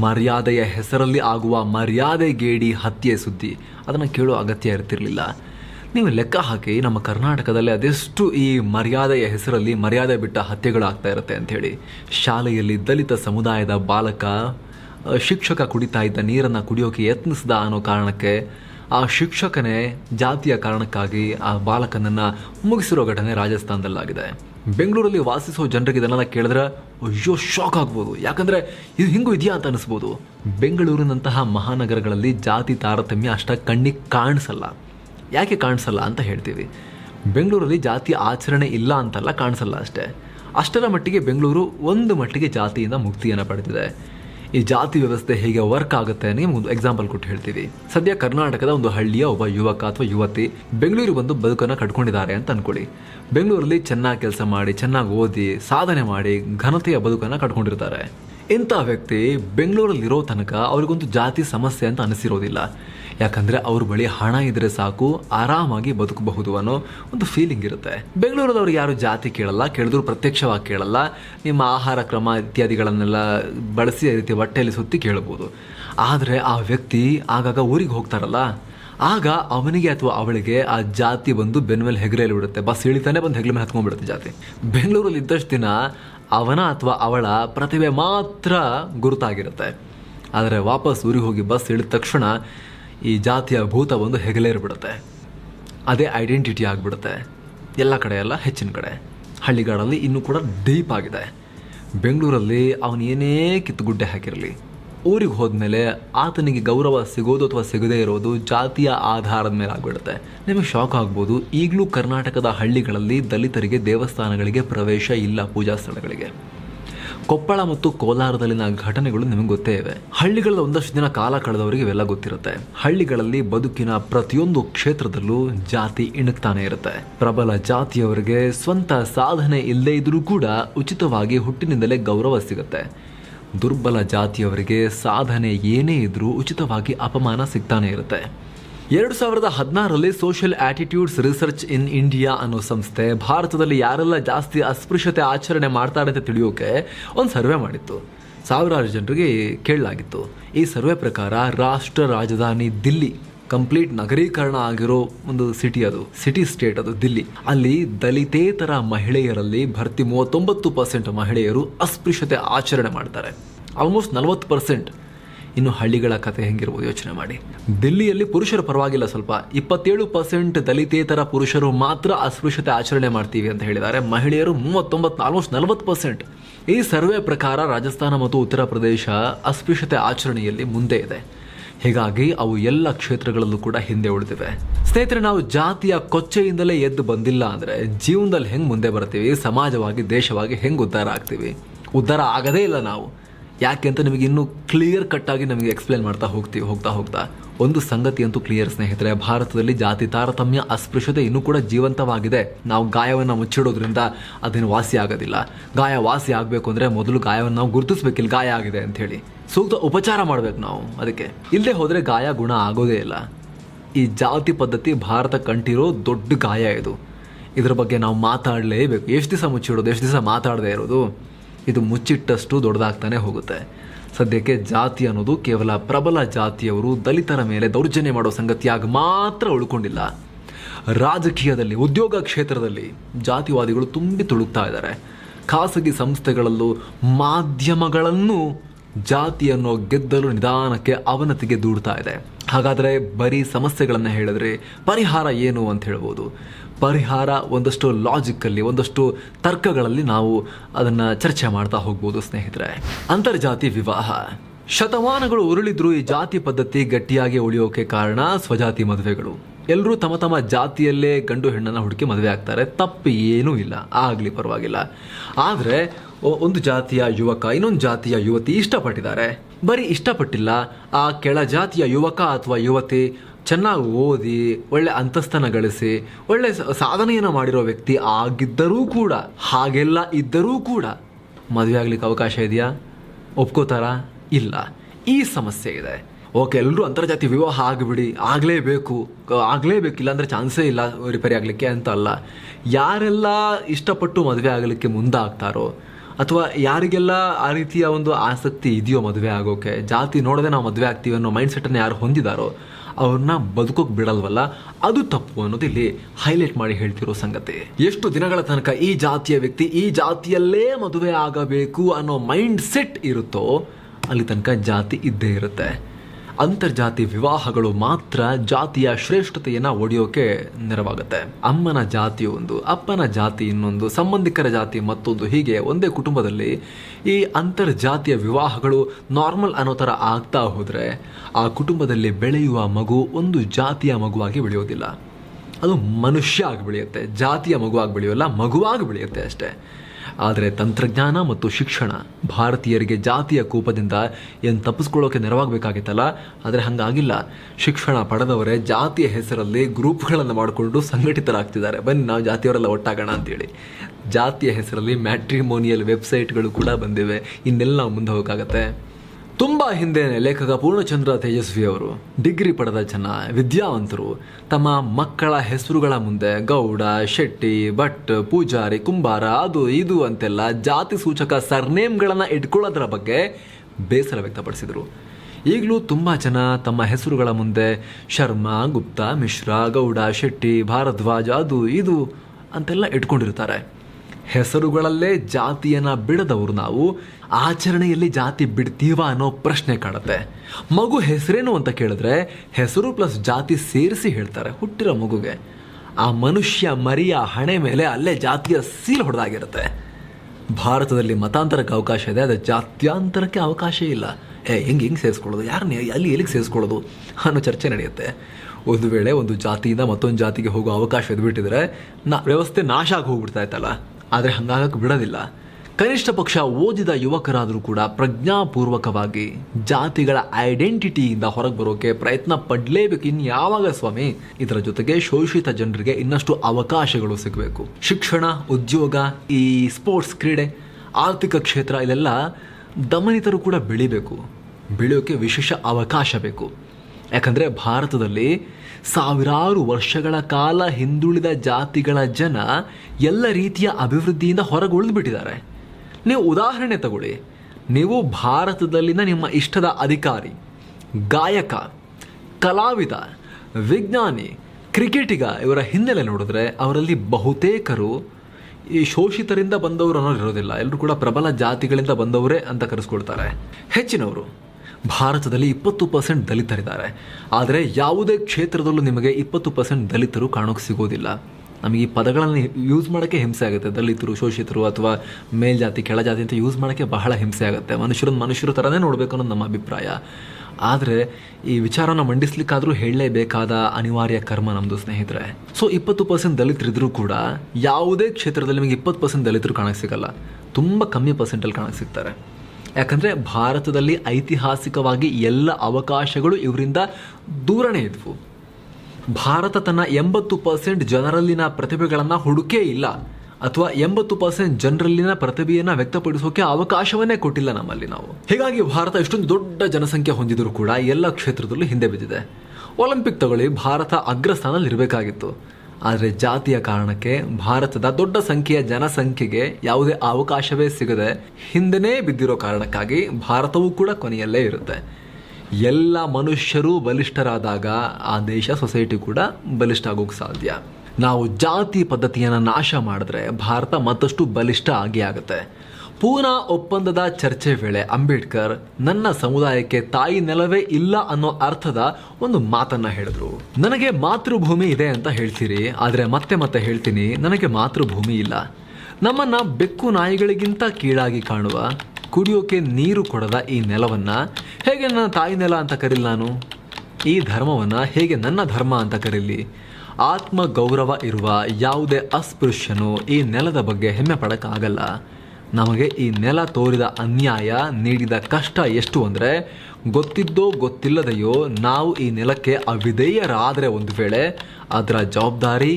Speaker 1: ಮರ್ಯಾದೆಯ ಹೆಸರಲ್ಲಿ ಆಗುವ ಮರ್ಯಾದೆ ಗೇಡಿ ಹತ್ಯೆ ಸುದ್ದಿ. ಅದನ್ನು ಕೇಳೋ ಅಗತ್ಯ ಇರ್ತಿರ್ಲಿಲ್ಲ. ನೀವು ಲೆಕ್ಕ ಹಾಕಿ ನಮ್ಮ ಕರ್ನಾಟಕದಲ್ಲಿ ಅದೆಷ್ಟು ಈ ಮರ್ಯಾದೆಯ ಹೆಸರಲ್ಲಿ ಮರ್ಯಾದೆ ಬಿಟ್ಟ ಹತ್ಯೆಗಳು ಆಗ್ತಾ ಇರುತ್ತೆ ಅಂಥೇಳಿ. ಶಾಲೆಯಲ್ಲಿ ದಲಿತ ಸಮುದಾಯದ ಬಾಲಕ ಶಿಕ್ಷಕ ಕುಡಿತಾ ಇದ್ದ ನೀರನ್ನು ಕುಡಿಯೋಕೆ ಯತ್ನಿಸಿದ ಅನ್ನೋ ಕಾರಣಕ್ಕೆ ಆ ಶಿಕ್ಷಕನೇ ಜಾತಿಯ ಕಾರಣಕ್ಕಾಗಿ ಆ ಬಾಲಕನನ್ನು ಮುಗಿಸಿರೋ ಘಟನೆ ರಾಜಸ್ಥಾನದಲ್ಲಾಗಿದೆ. ಬೆಂಗಳೂರಲ್ಲಿ ವಾಸಿಸೋ ಜನರಿಗೆ ಇದನ್ನೆಲ್ಲ ಕೇಳಿದ್ರೆ ಅಯ್ಯೋ ಶಾಕ್ ಆಗ್ಬೋದು. ಯಾಕಂದರೆ ಇದು ಹಿಂಗೂ ಇದೆಯಾ ಅಂತ ಅನಿಸ್ಬೋದು. ಬೆಂಗಳೂರಿನಂತಹ ಮಹಾನಗರಗಳಲ್ಲಿ ಜಾತಿ ತಾರತಮ್ಯ ಅಷ್ಟಾಗಿ ಕಣ್ಣಿಗೆ ಕಾಣಿಸಲ್ಲ. ಯಾಕೆ ಕಾಣಿಸಲ್ಲ ಅಂತ ಹೇಳ್ತೀವಿ. ಬೆಂಗಳೂರಲ್ಲಿ ಜಾತಿ ಆಚರಣೆ ಇಲ್ಲ ಅಂತಲ್ಲ ಕಾಣಿಸಲ್ಲ ಅಷ್ಟೇ. ಅಷ್ಟರ ಮಟ್ಟಿಗೆ ಬೆಂಗಳೂರು ಒಂದು ಮಟ್ಟಿಗೆ ಜಾತಿಯಿಂದ ಮುಕ್ತಿಯನ್ನು ಪಡೆದಿದೆ. ಈ ಜಾತಿ ವ್ಯವಸ್ಥೆ ಹೇಗೆ ವರ್ಕ್ ಆಗುತ್ತೆ ನಿಮ್ಗೆ ಒಂದು ಎಕ್ಸಾಂಪಲ್ ಕೊಟ್ಟು ಹೇಳ್ತೀವಿ. ಸದ್ಯ ಕರ್ನಾಟಕದ ಒಂದು ಹಳ್ಳಿಯ ಒಬ್ಬ ಯುವಕ ಅಥವಾ ಯುವತಿ ಬೆಂಗಳೂರು ಬಂದು ಬದುಕನ್ನು ಕಟ್ಕೊಂಡಿದ್ದಾರೆ ಅಂತ ಅನ್ಕೊಳ್ಳಿ. ಬೆಂಗಳೂರಲ್ಲಿ ಚೆನ್ನಾಗಿ ಕೆಲಸ ಮಾಡಿ, ಚೆನ್ನಾಗಿ ಓದಿ, ಸಾಧನೆ ಮಾಡಿ ಘನತೆಯ ಬದುಕನ್ನು ಕಟ್ಕೊಂಡಿರ್ತಾರೆ. ಇಂಥ ವ್ಯಕ್ತಿ ಬೆಂಗಳೂರಲ್ಲಿರೋ ತನಕ ಅವ್ರಿಗೊಂದು ಜಾತಿ ಸಮಸ್ಯೆ ಅಂತ ಅನಿಸಿರೋದಿಲ್ಲ. ಯಾಕಂದ್ರೆ ಅವ್ರ ಬಳಿ ಹಣ ಇದ್ರೆ ಸಾಕು, ಆರಾಮಾಗಿ ಬದುಕಬಹುದು ಅನ್ನೋ ಒಂದು ಫೀಲಿಂಗ್ ಇರುತ್ತೆ. ಬೆಂಗಳೂರದವ್ರು ಯಾರು ಜಾತಿ ಕೇಳಲ್ಲ, ಕೇಳಿದ್ರು ಪ್ರತ್ಯಕ್ಷವಾಗಿ ಕೇಳಲ್ಲ. ನಿಮ್ಮ ಆಹಾರ ಕ್ರಮ ಇತ್ಯಾದಿಗಳನ್ನೆಲ್ಲ ಬಳಸಿ ರೀತಿ ಹೊಟ್ಟೆಯಲ್ಲಿ ಸುತ್ತಿ ಕೇಳಬಹುದು. ಆದರೆ ಆ ವ್ಯಕ್ತಿ ಆಗಾಗ ಊರಿಗೆ ಹೋಗ್ತಾರಲ್ಲ, ಆಗ ಅವನಿಗೆ ಅಥವಾ ಅವಳಿಗೆ ಆ ಜಾತಿ ಬಂದು ಬೆನ್ವೆಲ್ ಮೇಲೆ ಹೆಗರೆಯಲ್ಲಿ ಬಿಡುತ್ತೆ. ಬಸ್ ಇಳಿತಾನೆ ಬಂದು ಹೆಗಲ ಮೇಲೆ ಹತ್ಕೊಂಡ್ಬಿಡುತ್ತೆ ಜಾತಿ. ಬೆಂಗಳೂರಲ್ಲಿ ಇದ್ದಷ್ಟು ದಿನ ಅವನ ಅಥವಾ ಅವಳ ಪ್ರತಿಭೆ ಮಾತ್ರ ಗುರುತಾಗಿರುತ್ತೆ. ಆದರೆ ವಾಪಸ್ ಊರಿಗೆ ಹೋಗಿ ಬಸ್ ಇಳಿದ ತಕ್ಷಣ ಈ ಜಾತಿಯ ಭೂತ ಒಂದು ಹೆಗಲೇರಿಬಿಡುತ್ತೆ. ಅದೇ ಐಡೆಂಟಿಟಿ ಆಗಿಬಿಡುತ್ತೆ. ಎಲ್ಲ ಕಡೆ ಎಲ್ಲ ಹೆಚ್ಚಿನ ಕಡೆ. ಹಳ್ಳಿಗಾಡಲ್ಲಿ ಇನ್ನೂ ಕೂಡ ಡೀಪ್ ಆಗಿದೆ. ಬೆಂಗಳೂರಲ್ಲಿ ಅವನು ಏನೇ ಕಿತ್ತುಗುಡ್ಡೆ ಹಾಕಿರಲಿ. ಊರಿಗೆ ಹೋದ್ಮೇಲೆ ಆತನಿಗೆ ಗೌರವ ಸಿಗೋದು ಅಥವಾ ಸಿಗದೇ ಇರೋದು ಜಾತಿಯ ಆಧಾರದ ಮೇಲೆ ಆಗ್ಬಿಡುತ್ತೆ. ನಿಮಗೆ ಶಾಕ್ ಆಗ್ಬೋದು. ಈಗಲೂ ಕರ್ನಾಟಕದ ಹಳ್ಳಿಗಳಲ್ಲಿ ದಲಿತರಿಗೆ ದೇವಸ್ಥಾನಗಳಿಗೆ ಪ್ರವೇಶ ಇಲ್ಲ ಪೂಜಾ ಸ್ಥಳಗಳಿಗೆ. ಕೊಪ್ಪಳ ಮತ್ತು ಕೋಲಾರದಲ್ಲಿನ ಘಟನೆಗಳು ನಿಮಗೆ ಗೊತ್ತೇ ಇವೆ. ಹಳ್ಳಿಗಳಲ್ಲಿ ಒಂದಷ್ಟು ದಿನ ಕಾಲ ಕಳೆದವರಿಗೆ ಇವೆಲ್ಲ ಗೊತ್ತಿರುತ್ತೆ. ಹಳ್ಳಿಗಳಲ್ಲಿ ಬದುಕಿನ ಪ್ರತಿಯೊಂದು ಕ್ಷೇತ್ರದಲ್ಲೂ ಜಾತಿ ಇಣುಕ್ತಾನೆ ಇರುತ್ತೆ. ಪ್ರಬಲ ಜಾತಿಯವರಿಗೆ ಸ್ವಂತ ಸಾಧನೆ ಇಲ್ಲದೇ ಇದ್ರೂ ಕೂಡ ಉಚಿತವಾಗಿ ಹುಟ್ಟಿನಿಂದಲೇ ಗೌರವ ಸಿಗುತ್ತೆ. ದುರ್ಬಲ ಜಾತಿಯವರಿಗೆ ಸಾಧನೆ ಏನೇ ಇದ್ರೂ ಉಚಿತವಾಗಿ ಅಪಮಾನ ಸಿಗ್ತಾನೆ ಇರುತ್ತೆ. ಎರಡು ಸಾವಿರದ ಹದಿನಾರರಲ್ಲಿ social attitudes research in India ಅನ್ನೋ ಸಂಸ್ಥೆ ಭಾರತದಲ್ಲಿ ಯಾರೆಲ್ಲ ಜಾಸ್ತಿ ಅಸ್ಪೃಶ್ಯತೆ ಆಚರಣೆ ಮಾಡ್ತಾರೆ ಅಂತ ತಿಳಿಯೋಕೆ ಒಂದು ಸರ್ವೆ ಮಾಡಿತ್ತು. ಸಾವಿರಾರು ಜನರಿಗೆ ಕೇಳಲಾಗಿತ್ತು. ಈ ಸರ್ವೆ ಪ್ರಕಾರ ರಾಷ್ಟ್ರ ರಾಜಧಾನಿ ದಿಲ್ಲಿ. ಕಂಪ್ಲೀಟ್ ನಗರೀಕರಣ ಆಗಿರೋ ಒಂದು ಸಿಟಿ ಅದು, ಸಿಟಿ ಸ್ಟೇಟ್ ಅದು ದಿಲ್ಲಿ. ಅಲ್ಲಿ ದಲಿತೇತರ ಮಹಿಳೆಯರಲ್ಲಿ ಭರ್ತಿ ಮೂವತ್ತೊಂಬತ್ತು ಪರ್ಸೆಂಟ್ ಮಹಿಳೆಯರು ಅಸ್ಪೃಶ್ಯತೆ ಆಚರಣೆ ಮಾಡ್ತಾರೆ. ಆಲ್ಮೋಸ್ಟ್ ನಲವತ್ತು ಪರ್ಸೆಂಟ್ ಇನ್ನು ಹಳ್ಳಿಗಳ ಕತೆ ಹೆಂಗಿರ್ಬೋದು ಯೋಚನೆ ಮಾಡಿ. ದಿಲ್ಲಿಯಲ್ಲಿ ಪುರುಷರು ಪರವಾಗಿಲ್ಲ ಸ್ವಲ್ಪ. ಇಪ್ಪತ್ತೇಳು ಪರ್ಸೆಂಟ್ ದಲಿತೇತರ ಪುರುಷರು ಮಾತ್ರ ಅಸ್ಪೃಶ್ಯತೆ ಆಚರಣೆ ಮಾಡ್ತೀವಿ ಅಂತ ಹೇಳಿದ್ದಾರೆ. ಮಹಿಳೆಯರು ಮೂವತ್ತೊಂಬತ್ತು ಆಲ್ಮೋಸ್ಟ್ ನಲವತ್ತು ಪರ್ಸೆಂಟ್ ಈ ಸರ್ವೆ ಪ್ರಕಾರ ರಾಜಸ್ಥಾನ ಮತ್ತು ಉತ್ತರ ಪ್ರದೇಶ ಅಸ್ಪೃಶ್ಯತೆ ಆಚರಣೆಯಲ್ಲಿ ಮುಂದೆ ಇದೆ. ಹೀಗಾಗಿ ಅವು ಎಲ್ಲ ಕ್ಷೇತ್ರಗಳಲ್ಲೂ ಕೂಡ ಹಿಂದೆ ಉಳಿದಿವೆ. ಸ್ನೇಹಿತರೆ, ನಾವು ಜಾತಿಯ ಕೊಚ್ಚೆಯಿಂದಲೇ ಎದ್ದು ಬಂದಿಲ್ಲ ಅಂದ್ರೆ ಜೀವನದಲ್ಲಿ ಹೆಂಗ್ ಮುಂದೆ ಬರ್ತೀವಿ? ಸಮಾಜವಾಗಿ, ದೇಶವಾಗಿ ಹೆಂಗ್ ಉದ್ಧಾರ ಆಗ್ತೀವಿ? ಉದ್ಧಾರ ಆಗದೇ ಇಲ್ಲ ನಾವು. ಯಾಕೆ ಅಂತ ನಿಮಗೆ ಇನ್ನೂ ಕ್ಲಿಯರ್ ಕಟ್ ಆಗಿ ನಮಗೆ ಎಕ್ಸ್ಪ್ಲೇನ್ ಮಾಡ್ತಾ ಹೋಗ್ತೀವಿ ಹೋಗ್ತಾ ಹೋಗ್ತಾ, ಒಂದು ಸಂಗತಿ ಅಂತೂ ಕ್ಲಿಯರ್ ಸ್ನೇಹಿತರೆ. ಭಾರತದಲ್ಲಿ ಜಾತಿ ತಾರತಮ್ಯ ಅಸ್ಪೃಶ್ಯತೆ ಇನ್ನೂ ಕೂಡ ಜೀವಂತವಾಗಿದೆ. ನಾವು ಗಾಯವನ್ನು ಮುಚ್ಚಿಡೋದ್ರಿಂದ ಅದನ್ನು ವಾಸಿ ಆಗೋದಿಲ್ಲ. ಗಾಯ ವಾಸಿ ಆಗಬೇಕು ಅಂದರೆ ಮೊದಲು ಗಾಯವನ್ನು ನಾವು ಗುರುತಿಸ್ಬೇಕಿಲ್ಲ ಗಾಯ ಆಗಿದೆ ಅಂಥೇಳಿ ಸೂಕ್ತ ಉಪಚಾರ ಮಾಡಬೇಕು ನಾವು ಅದಕ್ಕೆ. ಇಲ್ಲದೆ ಹೋದರೆ ಗಾಯ ಗುಣ ಆಗೋದೇ ಇಲ್ಲ. ಈ ಜಾತಿ ಪದ್ಧತಿ ಭಾರತ ಕಂಟಿರೋ ದೊಡ್ಡ ಗಾಯ ಇದು. ಇದರ ಬಗ್ಗೆ ನಾವು ಮಾತಾಡಲೇಬೇಕು. ಎಷ್ಟು ದಿವಸ ಮುಚ್ಚಿಡೋದು? ಎಷ್ಟು ದಿವಸ ಮಾತಾಡದೇ ಇರೋದು? ಇದು ಮುಚ್ಚಿಟ್ಟಷ್ಟು ದೊಡ್ಡದಾಗ್ತಾನೆ ಹೋಗುತ್ತೆ. ಸದ್ಯಕ್ಕೆ ಜಾತಿ ಅನ್ನೋದು ಕೇವಲ ಪ್ರಬಲ ಜಾತಿಯವರು ದಲಿತರ ಮೇಲೆ ದೌರ್ಜನ್ಯ ಮಾಡೋ ಸಂಗತಿಯಾಗಿ ಮಾತ್ರ ಉಳ್ಕೊಂಡಿಲ್ಲ. ರಾಜಕೀಯದಲ್ಲಿ, ಉದ್ಯೋಗ ಕ್ಷೇತ್ರದಲ್ಲಿ ಜಾತಿವಾದಿಗಳು ತುಂಬಿ ತುಳುಕ್ತಾ ಇದ್ದಾರೆ. ಖಾಸಗಿ ಸಂಸ್ಥೆಗಳಲ್ಲೂ ಮಾಧ್ಯಮಗಳನ್ನು ಜಾತಿಯನ್ನು ಗೆದ್ದಲು ನಿಧಾನಕ್ಕೆ ಅವನತಿಗೆ ದೂಡ್ತಾ ಇದೆ. ಹಾಗಾದರೆ ಬರೀ ಸಮಸ್ಯೆಗಳನ್ನು ಹೇಳಿದ್ರೆ ಪರಿಹಾರ ಏನು ಅಂತ ಹೇಳ್ಬೋದು? ಪರಿಹಾರ ಒಂದಷ್ಟು ಲಾಜಿಕ್ಕಲ್ಲಿ ಒಂದಷ್ಟು ತರ್ಕಗಳಲ್ಲಿ ನಾವು ಅದನ್ನು ಚರ್ಚೆ ಮಾಡ್ತಾ ಹೋಗ್ಬೋದು ಸ್ನೇಹಿತರೆ. ಅಂತರ್ಜಾತಿ ವಿವಾಹ. ಶತಮಾನಗಳು ಉರುಳಿದ್ರು ಈ ಜಾತಿ ಪದ್ಧತಿ ಗಟ್ಟಿಯಾಗಿ ಉಳಿಯೋಕೆ ಕಾರಣ ಸ್ವಜಾತಿ ಮದುವೆಗಳು. ಎಲ್ಲರೂ ತಮ್ಮ ತಮ್ಮ ಜಾತಿಯಲ್ಲೇ ಗಂಡು ಹೆಣ್ಣನ್ನು ಹುಡುಕಿ ಮದುವೆ ಆಗ್ತಾರೆ. ತಪ್ಪು ಏನೂ ಇಲ್ಲ. ಆಗಲಿ ಪರವಾಗಿಲ್ಲ. ಆದರೆ ಒಂದು ಜಾತಿಯ ಯುವಕ ಇನ್ನೊಂದು ಜಾತಿಯ ಯುವತಿ ಇಷ್ಟಪಟ್ಟಿದ್ದಾರೆ. ಬರೀ ಇಷ್ಟಪಟ್ಟಿಲ್ಲ, ಆ ಕೆಳ ಜಾತಿಯ ಯುವಕ ಅಥವಾ ಯುವತಿ ಚೆನ್ನಾಗಿ ಓದಿ, ಒಳ್ಳೆ ಅಂತಸ್ತನ ಗಳಿಸಿ, ಒಳ್ಳೆ ಸಾಧನೆಯನ್ನು ಮಾಡಿರೋ ವ್ಯಕ್ತಿ ಆಗಿದ್ದರೂ ಕೂಡ, ಹಾಗೆಲ್ಲ ಇದ್ದರೂ ಕೂಡ ಮದುವೆ ಆಗ್ಲಿಕ್ಕೆ ಅವಕಾಶ ಇದೆಯಾ? ಒಪ್ಕೋತಾರಾ? ಇಲ್ಲ. ಈ ಸಮಸ್ಯೆ ಇದೆ. ಓಕೆ ಎಲ್ಲರೂ ಅಂತರ್ಜಾತಿ ವಿವಾಹ ಆಗಿಬಿಡಿ, ಆಗಲೇಬೇಕು ಆಗಲೇಬೇಕು, ಇಲ್ಲಾಂದರೆ ಚಾನ್ಸೇ ಇಲ್ಲ ರಿಪೇರಿ ಆಗಲಿಕ್ಕೆ ಅಂತ ಅಲ್ಲ. ಯಾರೆಲ್ಲ ಇಷ್ಟಪಟ್ಟು ಮದುವೆ ಆಗಲಿಕ್ಕೆ ಮುಂದಾಗ್ತಾರೋ, ಅಥವಾ ಯಾರಿಗೆಲ್ಲ ಆ ರೀತಿಯ ಒಂದು ಆಸಕ್ತಿ ಇದೆಯೋ ಮದುವೆ ಆಗೋಕೆ, ಜಾತಿ ನೋಡದೆ ನಾವು ಮದುವೆ ಆಗ್ತೀವಿ ಅನ್ನೋ ಮೈಂಡ್ ಸೆಟ್ಟನ್ನು ಯಾರು ಹೊಂದಿದಾರೋ ಅವ್ರನ್ನ ಬದುಕೋಕ್ ಬಿಡಲ್ವಲ್ಲ? ಅದು ತಪ್ಪು ಅನ್ನೋದು ಇಲ್ಲಿ ಹೈಲೈಟ್ ಮಾಡಿ ಹೇಳ್ತಿರೋ ಸಂಗತಿ. ಎಷ್ಟು ದಿನಗಳ ತನಕ ಈ ಜಾತಿಯ ವ್ಯಕ್ತಿ ಈ ಜಾತಿಯಲ್ಲೇ ಮದುವೆ ಆಗಬೇಕು ಅನ್ನೋ ಮೈಂಡ್ ಸೆಟ್ ಇರುತ್ತೋ, ಅಲ್ಲಿ ತನಕ ಜಾತಿ ಇದ್ದೇ ಇರುತ್ತೆ. ಅಂತರ್ಜಾತಿ ವಿವಾಹಗಳು ಮಾತ್ರ ಜಾತಿಯ ಶ್ರೇಷ್ಠತೆಯನ್ನು ಒಡೆಯೋಕೆ ನೆರವಾಗುತ್ತೆ. ಅಮ್ಮನ ಜಾತಿ ಒಂದು, ಅಪ್ಪನ ಜಾತಿ ಇನ್ನೊಂದು, ಸಂಬಂಧಿಕರ ಜಾತಿ ಮತ್ತೊಂದು, ಹೀಗೆ ಒಂದೇ ಕುಟುಂಬದಲ್ಲಿ ಈ ಅಂತರ್ಜಾತಿಯ ವಿವಾಹಗಳು ನಾರ್ಮಲ್ ಅನ್ನೋ ಥರ ಆಗ್ತಾ ಹೋದರೆ ಆ ಕುಟುಂಬದಲ್ಲಿ ಬೆಳೆಯುವ ಮಗು ಒಂದು ಜಾತಿಯ ಮಗುವಾಗಿ ಬೆಳೆಯೋದಿಲ್ಲ. ಅದು ಮನುಷ್ಯ ಆಗಿ ಬೆಳೆಯುತ್ತೆ, ಜಾತಿಯ ಮಗುವಾಗಿ ಬೆಳೆಯೋಲ್ಲ, ಮಗುವಾಗಿ ಬೆಳೆಯುತ್ತೆ ಅಷ್ಟೇ. ಆದರೆ ತಂತ್ರಜ್ಞಾನ ಮತ್ತು ಶಿಕ್ಷಣ ಭಾರತೀಯರಿಗೆ ಜಾತಿಯ ಕೂಪದಿಂದ ಏನು ತಪ್ಪಿಸ್ಕೊಳ್ಳೋಕೆ ನೆರವಾಗಬೇಕಾಗಿತ್ತಲ್ಲ? ಆದರೆ ಹಂಗಾಗಿಲ್ಲ. ಶಿಕ್ಷಣ ಪಡೆದವರೇ ಜಾತಿಯ ಹೆಸರಲ್ಲಿ ಗ್ರೂಪ್ಗಳನ್ನು ಮಾಡಿಕೊಂಡು ಸಂಘಟಿತರಾಗ್ತಿದ್ದಾರೆ. ಬನ್ನಿ ನಾವು ಜಾತಿಯವರೆಲ್ಲ ಒಟ್ಟಾಗೋಣ ಅಂತೇಳಿ. ಜಾತಿಯ ಹೆಸರಲ್ಲಿ ಮ್ಯಾಟ್ರಿಮೋನಿಯಲ್ ವೆಬ್ಸೈಟ್ಗಳು ಕೂಡ ಬಂದಿವೆ. ಇನ್ನೆಲ್ಲ ಮುಂದೆ ಹೋಗೋಕ್ಕಾಗತ್ತೆ? ತುಂಬ ಹಿಂದೆನೆ ಲೇಖಕ ಪೂರ್ಣಚಂದ್ರ ತೇಜಸ್ವಿ ಅವರು ಡಿಗ್ರಿ ಪಡೆದ ಜನ ವಿದ್ಯಾವಂತರು ತಮ್ಮ ಮಕ್ಕಳ ಹೆಸರುಗಳ ಮುಂದೆ ಗೌಡ, ಶೆಟ್ಟಿ, ಭಟ್, ಪೂಜಾರಿ, ಕುಂಬಾರ, ಅದು ಇದು ಅಂತೆಲ್ಲ ಜಾತಿ ಸೂಚಕ ಸರ್ನೇಮ್ಗಳನ್ನು ಇಟ್ಕೊಳ್ಳೋದ್ರ ಬಗ್ಗೆ ಬೇಸರ ವ್ಯಕ್ತಪಡಿಸಿದರು. ಈಗಲೂ ತುಂಬ ಜನ ತಮ್ಮ ಹೆಸರುಗಳ ಮುಂದೆ ಶರ್ಮಾ, ಗುಪ್ತಾ, ಮಿಶ್ರಾ, ಗೌಡ, ಶೆಟ್ಟಿ, ಭಾರದ್ವಾಜ್, ಅದು ಇದು ಅಂತೆಲ್ಲ ಇಟ್ಕೊಂಡಿರ್ತಾರೆ. ಹೆಸರುಗಳಲ್ಲೇ ಜಾತಿಯನ್ನು ಬಿಡದವರು ನಾವು, ಆಚರಣೆಯಲ್ಲಿ ಜಾತಿ ಬಿಡ್ತೀವ ಅನ್ನೋ ಪ್ರಶ್ನೆ ಕಾಡುತ್ತೆ ಮಗು ಹೆಸರೇನು ಅಂತ ಕೇಳಿದ್ರೆ ಹೆಸರು ಪ್ಲಸ್ ಜಾತಿ ಸೇರಿಸಿ ಹೇಳ್ತಾರೆ, ಹುಟ್ಟಿರೋ ಮಗುಗೆ. ಆ ಮನುಷ್ಯ ಮರಿಯ ಹಣೆ ಮೇಲೆ ಅಲ್ಲೇ ಜಾತಿಯ ಸೀಲ್ ಹೊಡೆದಾಗಿರುತ್ತೆ. ಭಾರತದಲ್ಲಿ ಮತಾಂತರಕ್ಕೆ ಅವಕಾಶ ಇದೆ ಅದು ಜಾತ್ಯಾಂತರಕ್ಕೆ ಅವಕಾಶ ಇಲ್ಲ. ಏ, ಹೆಂಗೆ ಹೆಂಗೆ ಸೇರಿಸ್ಕೊಳ್ಳೋದು? ಯಾರನ್ನ ಅಲ್ಲಿ ಎಲ್ಲಿಗೆ ಸೇರಿಸ್ಕೊಳ್ಳೋದು ಅನ್ನೋ ಚರ್ಚೆ ನಡೆಯುತ್ತೆ. ಒಂದು ವೇಳೆ ಒಂದು ಜಾತಿಯಿಂದ ಮತ್ತೊಂದು ಜಾತಿಗೆ ಹೋಗೋ ಅವಕಾಶ ಎದ್ಬಿಟ್ಟಿದ್ರೆ ನಾ, ವ್ಯವಸ್ಥೆ ನಾಶ ಆಗಿ ಹೋಗ್ಬಿಡ್ತಾ ಇತ್ತಲ್ಲ? ಆದರೆ ಹಂಗಾಗಕ್ಕೆ ಬಿಡೋದಿಲ್ಲ. ಕನಿಷ್ಠ ಪಕ್ಷ ಓದಿದ ಯುವಕರಾದರೂ ಕೂಡ ಪ್ರಜ್ಞಾಪೂರ್ವಕವಾಗಿ ಜಾತಿಗಳ ಐಡೆಂಟಿಟಿಯಿಂದ ಹೊರಗೆ ಬರೋಕೆ ಪ್ರಯತ್ನ ಪಡಲೇಬೇಕು ಇನ್ನು ಯಾವಾಗ ಸ್ವಾಮಿ? ಇದರ ಜೊತೆಗೆ ಶೋಷಿತ ಜನರಿಗೆ ಇನ್ನಷ್ಟು ಅವಕಾಶಗಳು ಸಿಗಬೇಕು. ಶಿಕ್ಷಣ, ಉದ್ಯೋಗ, ಈ ಸ್ಪೋರ್ಟ್ಸ್ ಕ್ರೀಡೆ, ಆರ್ಥಿಕ ಕ್ಷೇತ್ರ, ಇಲ್ಲೆಲ್ಲ ದಮನಿತರು ಕೂಡ ಬೆಳಿಬೇಕು. ಬೆಳೆಯೋಕೆ ವಿಶೇಷ ಅವಕಾಶ ಬೇಕು. ಯಾಕಂದರೆ ಭಾರತದಲ್ಲಿ ಸಾವಿರಾರು ವರ್ಷಗಳ ಕಾಲ ಹಿಂದುಳಿದ ಜಾತಿಗಳ ಜನ ಎಲ್ಲ ರೀತಿಯ ಅಭಿವೃದ್ಧಿಯಿಂದ ಹೊರಗೆ ಬಿಟ್ಟಿದ್ದಾರೆ ನೀವು ಉದಾಹರಣೆ ತಗೊಳ್ಳಿ. ನೀವು ಭಾರತದಲ್ಲಿನ ನಿಮ್ಮ ಇಷ್ಟದ ಅಧಿಕಾರಿ, ಗಾಯಕ, ಕಲಾವಿದ, ವಿಜ್ಞಾನಿ, ಕ್ರಿಕೆಟಿಗ ಇವರ ಹಿನ್ನೆಲೆ ನೋಡಿದ್ರೆ ಅವರಲ್ಲಿ ಬಹುತೇಕರು ಈ ಶೋಷಿತರಿಂದ ಬಂದವರು ಅನ್ನೋರು ಇರೋದಿಲ್ಲ. ಎಲ್ಲರೂ ಕೂಡ ಪ್ರಬಲ ಜಾತಿಗಳಿಂದ ಬಂದವರೇ ಅಂತ ಕರೆಸ್ಕೊಳ್ತಾರೆ. ಹೆಚ್ಚಿನವರು. ಭಾರತದಲ್ಲಿ ಇಪ್ಪತ್ತು ಪರ್ಸೆಂಟ್ ದಲಿತರಿದ್ದಾರೆ. ಆದರೆ ಯಾವುದೇ ಕ್ಷೇತ್ರದಲ್ಲೂ ನಿಮಗೆ ಇಪ್ಪತ್ತು ಪರ್ಸೆಂಟ್ ದಲಿತರು ಕಾಣೋಕೆ ಸಿಗೋದಿಲ್ಲ. ನಮಗೆ ಈ ಪದಗಳನ್ನು ಯೂಸ್ ಮಾಡೋಕ್ಕೆ ಹಿಂಸೆ ಆಗುತ್ತೆ. ದಲಿತರು, ಶೋಷಿತರು ಅಥವಾ ಮೇಲ್ಜಾತಿ, ಕೆಳಜಾತಿ ಅಂತ ಯೂಸ್ ಮಾಡೋಕ್ಕೆ ಬಹಳ ಹಿಂಸೆ ಆಗುತ್ತೆ. ಮನುಷ್ಯರನ್ನ ಮನುಷ್ಯರ ಥರನೇ ನೋಡಬೇಕು ಅನ್ನೋದು ನಮ್ಮ ಅಭಿಪ್ರಾಯ. ಆದರೆ ಈ ವಿಚಾರನ ಮಂಡಿಸ್ಲಿಕ್ಕಾದರೂ ಹೇಳಲೇಬೇಕಾದ ಅನಿವಾರ್ಯ ಕರ್ಮ ನಮ್ಮದು ಸ್ನೇಹಿತರೆ. ಸೊ ಇಪ್ಪತ್ತು ಪರ್ಸೆಂಟ್ ದಲಿತರಿದ್ದರೂ ಕೂಡ ಯಾವುದೇ ಕ್ಷೇತ್ರದಲ್ಲಿ ನಿಮಗೆ ಇಪ್ಪತ್ತು ಪರ್ಸೆಂಟ್ ದಲಿತರು ಕಾಣಕ್ಕೆ ಸಿಗಲ್ಲ. ತುಂಬ ಕಮ್ಮಿ ಪರ್ಸೆಂಟಲ್ಲಿ ಕಾಣಕ್ಕೆ ಸಿಗ್ತಾರೆ. ಯಾಕಂದರೆ ಭಾರತದಲ್ಲಿ ಐತಿಹಾಸಿಕವಾಗಿ ಎಲ್ಲ ಅವಕಾಶಗಳು ಇವರಿಂದ ದೂರನೇ ಇದ್ವು. ಭಾರತ ತನ್ನ ಎಂಬತ್ತು ಪರ್ಸೆಂಟ್ ಜನರಲ್ಲಿನ ಪ್ರತಿಭೆಗಳನ್ನು ಹುಡುಕೇ ಇಲ್ಲ. ಅಥವಾ ಎಂಬತ್ತು ಪರ್ಸೆಂಟ್ ಜನರಲ್ಲಿನ ಪ್ರತಿಭೆಯನ್ನು ವ್ಯಕ್ತಪಡಿಸೋಕೆ ಅವಕಾಶವನ್ನೇ ಕೊಟ್ಟಿಲ್ಲ ನಮ್ಮಲ್ಲಿ ನಾವು. ಹೀಗಾಗಿ ಭಾರತ ಇಷ್ಟೊಂದು ದೊಡ್ಡ ಜನಸಂಖ್ಯೆ ಹೊಂದಿದರೂ ಕೂಡ ಎಲ್ಲ ಕ್ಷೇತ್ರದಲ್ಲೂ ಹಿಂದೆ ಬಿದ್ದಿದೆ. ಒಲಿಂಪಿಕ್ ತಗೊಳ್ಳಿ, ಭಾರತ ಅಗ್ರಸ್ಥಾನದಲ್ಲಿ ಇರಬೇಕಾಗಿತ್ತು ಆದರೆ ಜಾತಿಯ ಕಾರಣಕ್ಕೆ ಭಾರತದ ದೊಡ್ಡ ಸಂಖ್ಯೆಯ ಜನಸಂಖ್ಯೆಗೆ ಯಾವುದೇ ಅವಕಾಶವೇ ಸಿಗದೆ ಹಿಂದೆನೇ ಬಿದ್ದಿರೋ ಕಾರಣಕ್ಕಾಗಿ ಭಾರತವೂ ಕೂಡ ಕೊನೆಯಲ್ಲೇ ಇರುತ್ತೆ. ಎಲ್ಲ ಮನುಷ್ಯರು ಬಲಿಷ್ಠರಾದಾಗ ಆ ದೇಶ, ಸೊಸೈಟಿ ಕೂಡ ಬಲಿಷ್ಠ ಆಗೋಕೆ ಸಾಧ್ಯ. ನಾವು ಜಾತಿ ಪದ್ಧತಿಯನ್ನು ನಾಶ ಮಾಡಿದ್ರೆ ಭಾರತ ಮತ್ತಷ್ಟು ಬಲಿಷ್ಠ ಆಗಿ ಆಗುತ್ತೆ. ಪೂನಾ ಒಪ್ಪಂದದ ಚರ್ಚೆ ವೇಳೆ ಅಂಬೇಡ್ಕರ್, ನನ್ನ ಸಮುದಾಯಕ್ಕೆ ತಾಯಿ ನೆಲವೇ ಇಲ್ಲ ಅನ್ನೋ ಅರ್ಥದ ಒಂದು ಮಾತನ್ನ ಹೇಳಿದ್ರು. ನನಗೆ ಮಾತೃಭೂಮಿ ಇದೆ ಅಂತ ಹೇಳ್ತೀರಿ, ಆದ್ರೆ ಮತ್ತೆ ಮತ್ತೆ ಹೇಳ್ತೀನಿ, ನನಗೆ ಮಾತೃಭೂಮಿ ಇಲ್ಲ. ನಮ್ಮನ್ನ ಬೆಕ್ಕು ನಾಯಿಗಳಿಗಿಂತ ಕೀಳಾಗಿ ಕಾಣುವ, ಕುಡಿಯೋಕೆ ನೀರು ಕೊಡದ ಈ ನೆಲವನ್ನ ಹೇಗೆ ನನ್ನ ತಾಯಿ ನೆಲ ಅಂತ ಕರೀಲಿ ನಾನು? ಈ ಧರ್ಮವನ್ನ ಹೇಗೆ ನನ್ನ ಧರ್ಮ ಅಂತ ಕರೀಲಿ? ಆತ್ಮ ಗೌರವ ಇರುವ ಯಾವುದೇ ಅಸ್ಪೃಶ್ಯನು ಈ ನೆಲದ ಬಗ್ಗೆ ಹೆಮ್ಮೆ ಪಡಕ್ಕಾಗಲ್ಲ. ನಮಗೆ ಈ ನೆಲ ತೋರಿದ ಅನ್ಯಾಯ ನೀಡಿದ ಕಷ್ಟ ಎಷ್ಟು ಅಂದರೆ, ಗೊತ್ತಿದ್ದೋ ಗೊತ್ತಿಲ್ಲದೆಯೋ ನಾವು ಈ ನೆಲಕ್ಕೆ ಅವಿಧೇಯರಾದರೆ ಒಂದು ವೇಳೆ ಅದರ ಜವಾಬ್ದಾರಿ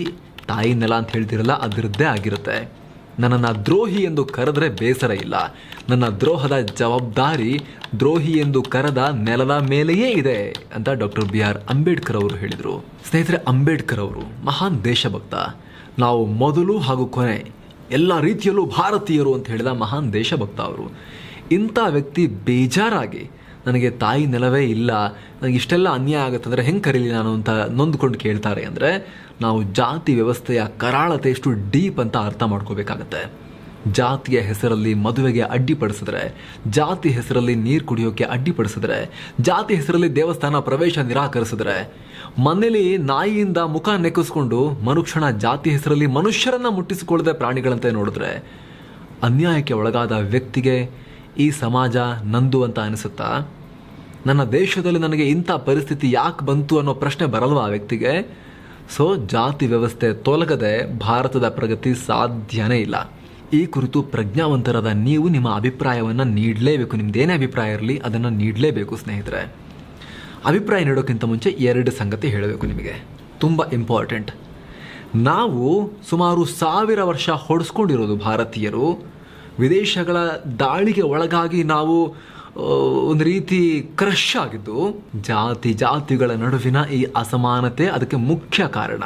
Speaker 1: ತಾಯಿ ನೆಲ ಅಂತ ಹೇಳ್ತಿರಲ್ಲ, ಅದರದ್ದೇ ಆಗಿರುತ್ತೆ. ನನ್ನನ್ನು ದ್ರೋಹಿ ಎಂದು ಕರೆದ್ರೆ ಬೇಸರ ಇಲ್ಲ. ನನ್ನ ದ್ರೋಹದ ಜವಾಬ್ದಾರಿ ದ್ರೋಹಿ ಎಂದು ಕರೆದ ನೆಲದ ಮೇಲೆಯೇ ಇದೆ ಅಂತ ಡಾಕ್ಟರ್ ಬಿ ಆರ್ ಅಂಬೇಡ್ಕರ್ ಅವರು ಹೇಳಿದರು. ಸ್ನೇಹಿತರೆ, ಅಂಬೇಡ್ಕರ್ ಅವರು ಮಹಾನ್ ದೇಶಭಕ್ತ. ನಾವು ಮೊದಲು ಹಾಗೂ ಕೊನೆ ಎಲ್ಲ ರೀತಿಯಲ್ಲೂ ಭಾರತೀಯರು ಅಂತ ಹೇಳಿದ ಮಹಾನ್ ದೇಶಭಕ್ತ ಅವರು ಇಂಥ ವ್ಯಕ್ತಿ ಬೇಜಾರಾಗಿ ನನಗೆ ತಾಯಿ ನೆಲವೇ ಇಲ್ಲ ನನಗೆ ಇಷ್ಟೆಲ್ಲ ಅನ್ಯಾಯ ಆಗುತ್ತಂದರೆ ಹೆಂಗೆ ಕರೀಲಿ ನಾನು ಅಂತ ನೊಂದ್ಕೊಂಡು ಕೇಳ್ತಾರೆ ಅಂದರೆ ನಾವು ಜಾತಿ ವ್ಯವಸ್ಥೆಯ ಕರಾಳತೆ ಎಷ್ಟು ಡೀಪ್ ಅಂತ ಅರ್ಥ ಮಾಡ್ಕೋಬೇಕಾಗತ್ತೆ. ಜಾತಿಯ ಹೆಸರಲ್ಲಿ ಮದುವೆಗೆ ಅಡ್ಡಿಪಡಿಸಿದ್ರೆ ಜಾತಿ ಹೆಸರಲ್ಲಿ ನೀರು ಕುಡಿಯೋಕ್ಕೆ ಅಡ್ಡಿಪಡಿಸಿದ್ರೆ ಜಾತಿ ಹೆಸರಲ್ಲಿ ದೇವಸ್ಥಾನ ಪ್ರವೇಶ ನಿರಾಕರಿಸಿದ್ರೆ ಮನೇಲಿ ನಾಯಿಯಿಂದ ಮುಖ ನೆಕ್ಕಿಸ್ಕೊಂಡು ಮನುಕ್ಷಣ ಜಾತಿ ಹೆಸರಲ್ಲಿ ಮನುಷ್ಯರನ್ನ ಮುಟ್ಟಿಸಿಕೊಳ್ಳದೆ ಪ್ರಾಣಿಗಳಂತೆ ನೋಡಿದ್ರೆ ಅನ್ಯಾಯಕ್ಕೆ ಒಳಗಾದ ವ್ಯಕ್ತಿಗೆ ಈ ಸಮಾಜ ನಂದು ಅಂತ ಅನಿಸುತ್ತಾ? ನನ್ನ ದೇಶದಲ್ಲಿ ನನಗೆ ಇಂಥ ಪರಿಸ್ಥಿತಿ ಯಾಕೆ ಬಂತು ಅನ್ನೋ ಪ್ರಶ್ನೆ ಬರಲ್ವಾ ಆ ವ್ಯಕ್ತಿಗೆ? ಸೊ, ಜಾತಿ ವ್ಯವಸ್ಥೆ ತೊಲಗದೆ ಭಾರತದ ಪ್ರಗತಿ ಸಾಧ್ಯನೇ ಇಲ್ಲ. ಈ ಕುರಿತು ಪ್ರಜ್ಞಾವಂತರಾದ ನೀವು ನಿಮ್ಮ ಅಭಿಪ್ರಾಯವನ್ನು ನೀಡಲೇಬೇಕು. ನಿಮ್ದೇನೇ ಅಭಿಪ್ರಾಯ ಇರಲಿ, ಅದನ್ನು ನೀಡಲೇಬೇಕು ಸ್ನೇಹಿತರೆ. ಅಭಿಪ್ರಾಯ ನೀಡೋಕ್ಕಿಂತ ಮುಂಚೆ ಎರಡು ಸಂಗತಿ ಹೇಳಬೇಕು ನಿಮಗೆ. ತುಂಬ ಇಂಪಾರ್ಟೆಂಟ್ ನಾವು ಸುಮಾರು ಸಾವಿರ ವರ್ಷ ಹೊಡೆಸ್ಕೊಂಡಿರೋದು ಭಾರತೀಯರು. ವಿದೇಶಗಳ ದಾಳಿಗೆ ಒಳಗಾಗಿ ನಾವು ಒಂದು ರೀತಿ ಕ್ರಶ್ ಆಗಿದ್ದು, ಜಾತಿ ಜಾತಿಗಳ ನಡುವಿನ ಈ ಅಸಮಾನತೆ ಅದಕ್ಕೆ ಮುಖ್ಯ ಕಾರಣ.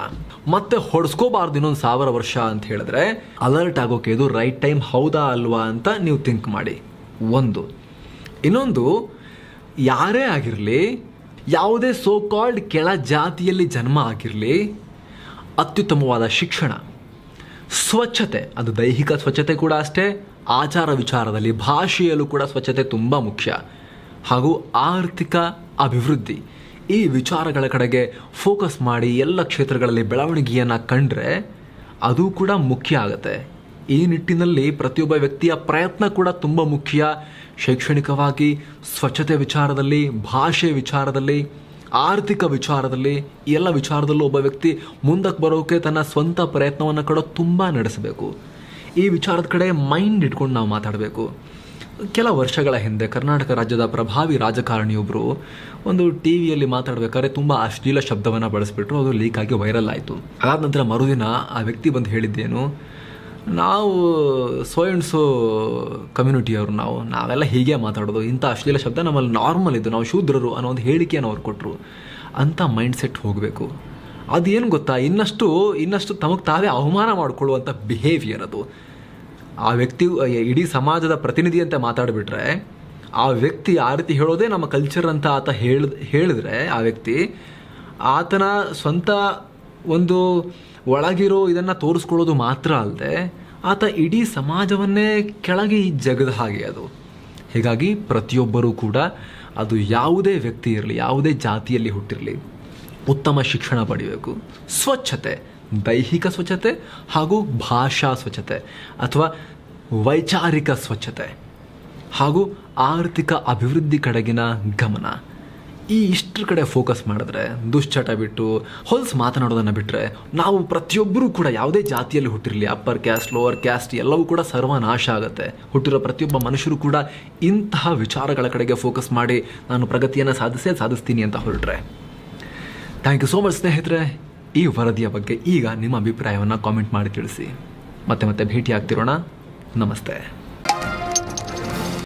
Speaker 1: ಮತ್ತೆ ಹೊಡೆಸ್ಕೋಬಾರ್ದು ಇನ್ನೊಂದು ಸಾವಿರ ವರ್ಷ ಅಂತ ಹೇಳಿದ್ರೆ ಅಲರ್ಟ್ ಆಗೋಕೆ ಇದು ರೈಟ್ ಟೈಮ್ ಹೌದಾ ಅಲ್ವಾ ಅಂತ ನೀವು ಥಿಂಕ್ ಮಾಡಿ. ಒಂದು. ಇನ್ನೊಂದು, ಯಾರೇ ಆಗಿರಲಿ ಯಾವುದೇ ಸೋ ಕಾಲ್ಡ್ ಕೆಳ ಜಾತಿಯಲ್ಲಿ ಜನ್ಮ ಆಗಿರಲಿ, ಅತ್ಯುತ್ತಮವಾದ ಶಿಕ್ಷಣ, ಸ್ವಚ್ಛತೆ, ಅದು ದೈಹಿಕ ಸ್ವಚ್ಛತೆ ಕೂಡ ಅಷ್ಟೇ, ಆಚಾರ ವಿಚಾರದಲ್ಲಿ, ಭಾಷೆಯಲ್ಲೂ ಕೂಡ ಸ್ವಚ್ಛತೆ ತುಂಬ ಮುಖ್ಯ. ಹಾಗೂ ಆರ್ಥಿಕ ಅಭಿವೃದ್ಧಿ. ಈ ವಿಚಾರಗಳ ಕಡೆಗೆ ಫೋಕಸ್ ಮಾಡಿ ಎಲ್ಲ ಕ್ಷೇತ್ರಗಳಲ್ಲಿ ಬೆಳವಣಿಗೆಯನ್ನು ಕಂಡ್ರೆ ಅದು ಕೂಡ ಮುಖ್ಯ ಆಗುತ್ತೆ. ಈ ನಿಟ್ಟಿನಲ್ಲಿ ಪ್ರತಿಯೊಬ್ಬ ವ್ಯಕ್ತಿಯ ಪ್ರಯತ್ನ ಕೂಡ ತುಂಬ ಮುಖ್ಯ. ಶೈಕ್ಷಣಿಕವಾಗಿ ಸ್ವಚ್ಛತೆ ವಿಚಾರದಲ್ಲಿ, ಭಾಷೆ ವಿಚಾರದಲ್ಲಿ, ಆರ್ಥಿಕ ವಿಚಾರದಲ್ಲಿ, ಎಲ್ಲ ವಿಚಾರದಲ್ಲೂ ಒಬ್ಬ ವ್ಯಕ್ತಿ ಮುಂದಕ್ಕೆ ಬರೋಕೆ ತನ್ನ ಸ್ವಂತ ಪ್ರಯತ್ನವನ್ನು ಕೂಡ ತುಂಬ ನಡೆಸಬೇಕು. ಈ ವಿಚಾರದ ಕಡೆ ಮೈಂಡ್ ಇಟ್ಕೊಂಡು ನಾವು ಮಾತಾಡಬೇಕು. ಕೆಲ ವರ್ಷಗಳ ಹಿಂದೆ ಕರ್ನಾಟಕ ರಾಜ್ಯದ ಪ್ರಭಾವಿ ರಾಜಕಾರಣಿಯೊಬ್ಬರು ಒಂದು ಟಿ ವಿಯಲ್ಲಿ ಮಾತಾಡಬೇಕಾದ್ರೆ ತುಂಬ ಅಶ್ಲೀಲ ಶಬ್ದವನ್ನು ಬಳಸಿಬಿಟ್ರು, ಅದು ಲೀಕ್ ಆಗಿ ವೈರಲ್ ಆಯಿತು. ಅದಾದ ನಂತರ ಮರುದಿನ ಆ ವ್ಯಕ್ತಿ ಬಂದು ಹೇಳಿದ್ದೇನು ನಾವು ಸೋ ಸೋ ಕಮ್ಯುನಿಟಿಯವರು ನಾವು, ನಾವೆಲ್ಲ ಹೀಗೆ ಮಾತಾಡೋದು, ಇಂಥ ಅಶ್ಲೀಲ ಶಬ್ದ ನಮ್ಮಲ್ಲಿ ನಾರ್ಮಲ್ ಇದು ನಾವು ಶೂದ್ರರು ಅನ್ನೋ ಒಂದು ಹೇಳಿಕೆಯನ್ನು ಅವ್ರು ಕೊಟ್ಟರು ಅಂಥ ಮೈಂಡ್ ಸೆಟ್ ಹೋಗಬೇಕು. ಅದೇನು ಗೊತ್ತಾ? ಇನ್ನಷ್ಟು ಇನ್ನಷ್ಟು ತಮಗೆ ತಾವೇ ಅವಮಾನ ಮಾಡಿಕೊಳ್ಳುವಂಥ ಬಿಹೇವಿಯರ್ ಅದು. ಆ ವ್ಯಕ್ತಿ, ಇಡೀ ಸಮಾಜದ ಪ್ರತಿನಿಧಿ ಅಂತ ಮಾತಾಡಿಬಿಟ್ರೆ, ಆ ವ್ಯಕ್ತಿ ಆ ರೀತಿ ಹೇಳೋದೇ ನಮ್ಮ ಕಲ್ಚರ್ ಅಂತ ಆತ ಹೇಳ ಹೇಳಿದ್ರೆ, ಆ ವ್ಯಕ್ತಿ, ಆತನ ಸ್ವಂತ ಒಂದು ಒಳಗಿರೋ ಇದನ್ನು ತೋರಿಸ್ಕೊಳ್ಳೋದು ಮಾತ್ರ ಅಲ್ಲದೆ ಆತ ಇಡೀ ಸಮಾಜವನ್ನೇ ಕೆಳಗೆ ಈ ಜಗದ ಹಾಗೆ ಅದು. ಹೀಗಾಗಿ ಪ್ರತಿಯೊಬ್ಬರೂ ಕೂಡ ಅದು ಯಾವುದೇ ವ್ಯಕ್ತಿ ಇರಲಿ, ಯಾವುದೇ ಜಾತಿಯಲ್ಲಿ ಹುಟ್ಟಿರಲಿ, ಉತ್ತಮ ಶಿಕ್ಷಣ ಪಡಿಬೇಕು. ಸ್ವಚ್ಛತೆ, ದೈಹಿಕ ಸ್ವಚ್ಛತೆ ಹಾಗೂ ಭಾಷಾ ಸ್ವಚ್ಛತೆ ಅಥವಾ ವೈಚಾರಿಕ ಸ್ವಚ್ಛತೆ ಹಾಗೂ ಆರ್ಥಿಕ ಅಭಿವೃದ್ಧಿ ಕಡೆಗಿನ ಗಮನ. ಈ ಇಷ್ಟರ ಕಡೆ ಫೋಕಸ್ ಮಾಡಿದ್ರೆ, ದುಶ್ಚಟ ಬಿಟ್ಟು ಹೊಲ್ಸ್ ಮಾತನಾಡೋದನ್ನು ಬಿಟ್ಟರೆ ನಾವು ಪ್ರತಿಯೊಬ್ಬರೂ ಕೂಡ ಯಾವುದೇ ಜಾತಿಯಲ್ಲಿ ಹುಟ್ಟಿರಲಿ ಅಪ್ಪರ್ ಕ್ಯಾಸ್ಟ್ ಲೋವರ್ ಕ್ಯಾಸ್ಟ್ ಎಲ್ಲವೂ ಕೂಡ ಸರ್ವನಾಶ ಆಗುತ್ತೆ. ಹುಟ್ಟಿರೋ ಪ್ರತಿಯೊಬ್ಬ ಮನುಷ್ಯರು ಕೂಡ ಇಂತಹ ವಿಚಾರಗಳ ಕಡೆಗೆ ಫೋಕಸ್ ಮಾಡಿ, ನಾನು ಪ್ರಗತಿಯನ್ನು ಸಾಧಿಸೇ ಸಾಧಿಸ್ತೀನಿ ಅಂತ ಹೊರಟ್ರೆ. ಥ್ಯಾಂಕ್ ಯು ಸೋ ಮಚ್ ಸ್ನೇಹಿತರೆ. ಈ ವರದಿಯ ಬಗ್ಗೆ ಈಗ ನಿಮ್ಮ ಅಭಿಪ್ರಾಯವನ್ನು ಕಾಮೆಂಟ್ ಮಾಡಿ ತಿಳಿಸಿ. ಮತ್ತೆ ಮತ್ತೆ ಭೇಟಿ ಆಗ್ತಿರೋಣ ನಮಸ್ತೆ.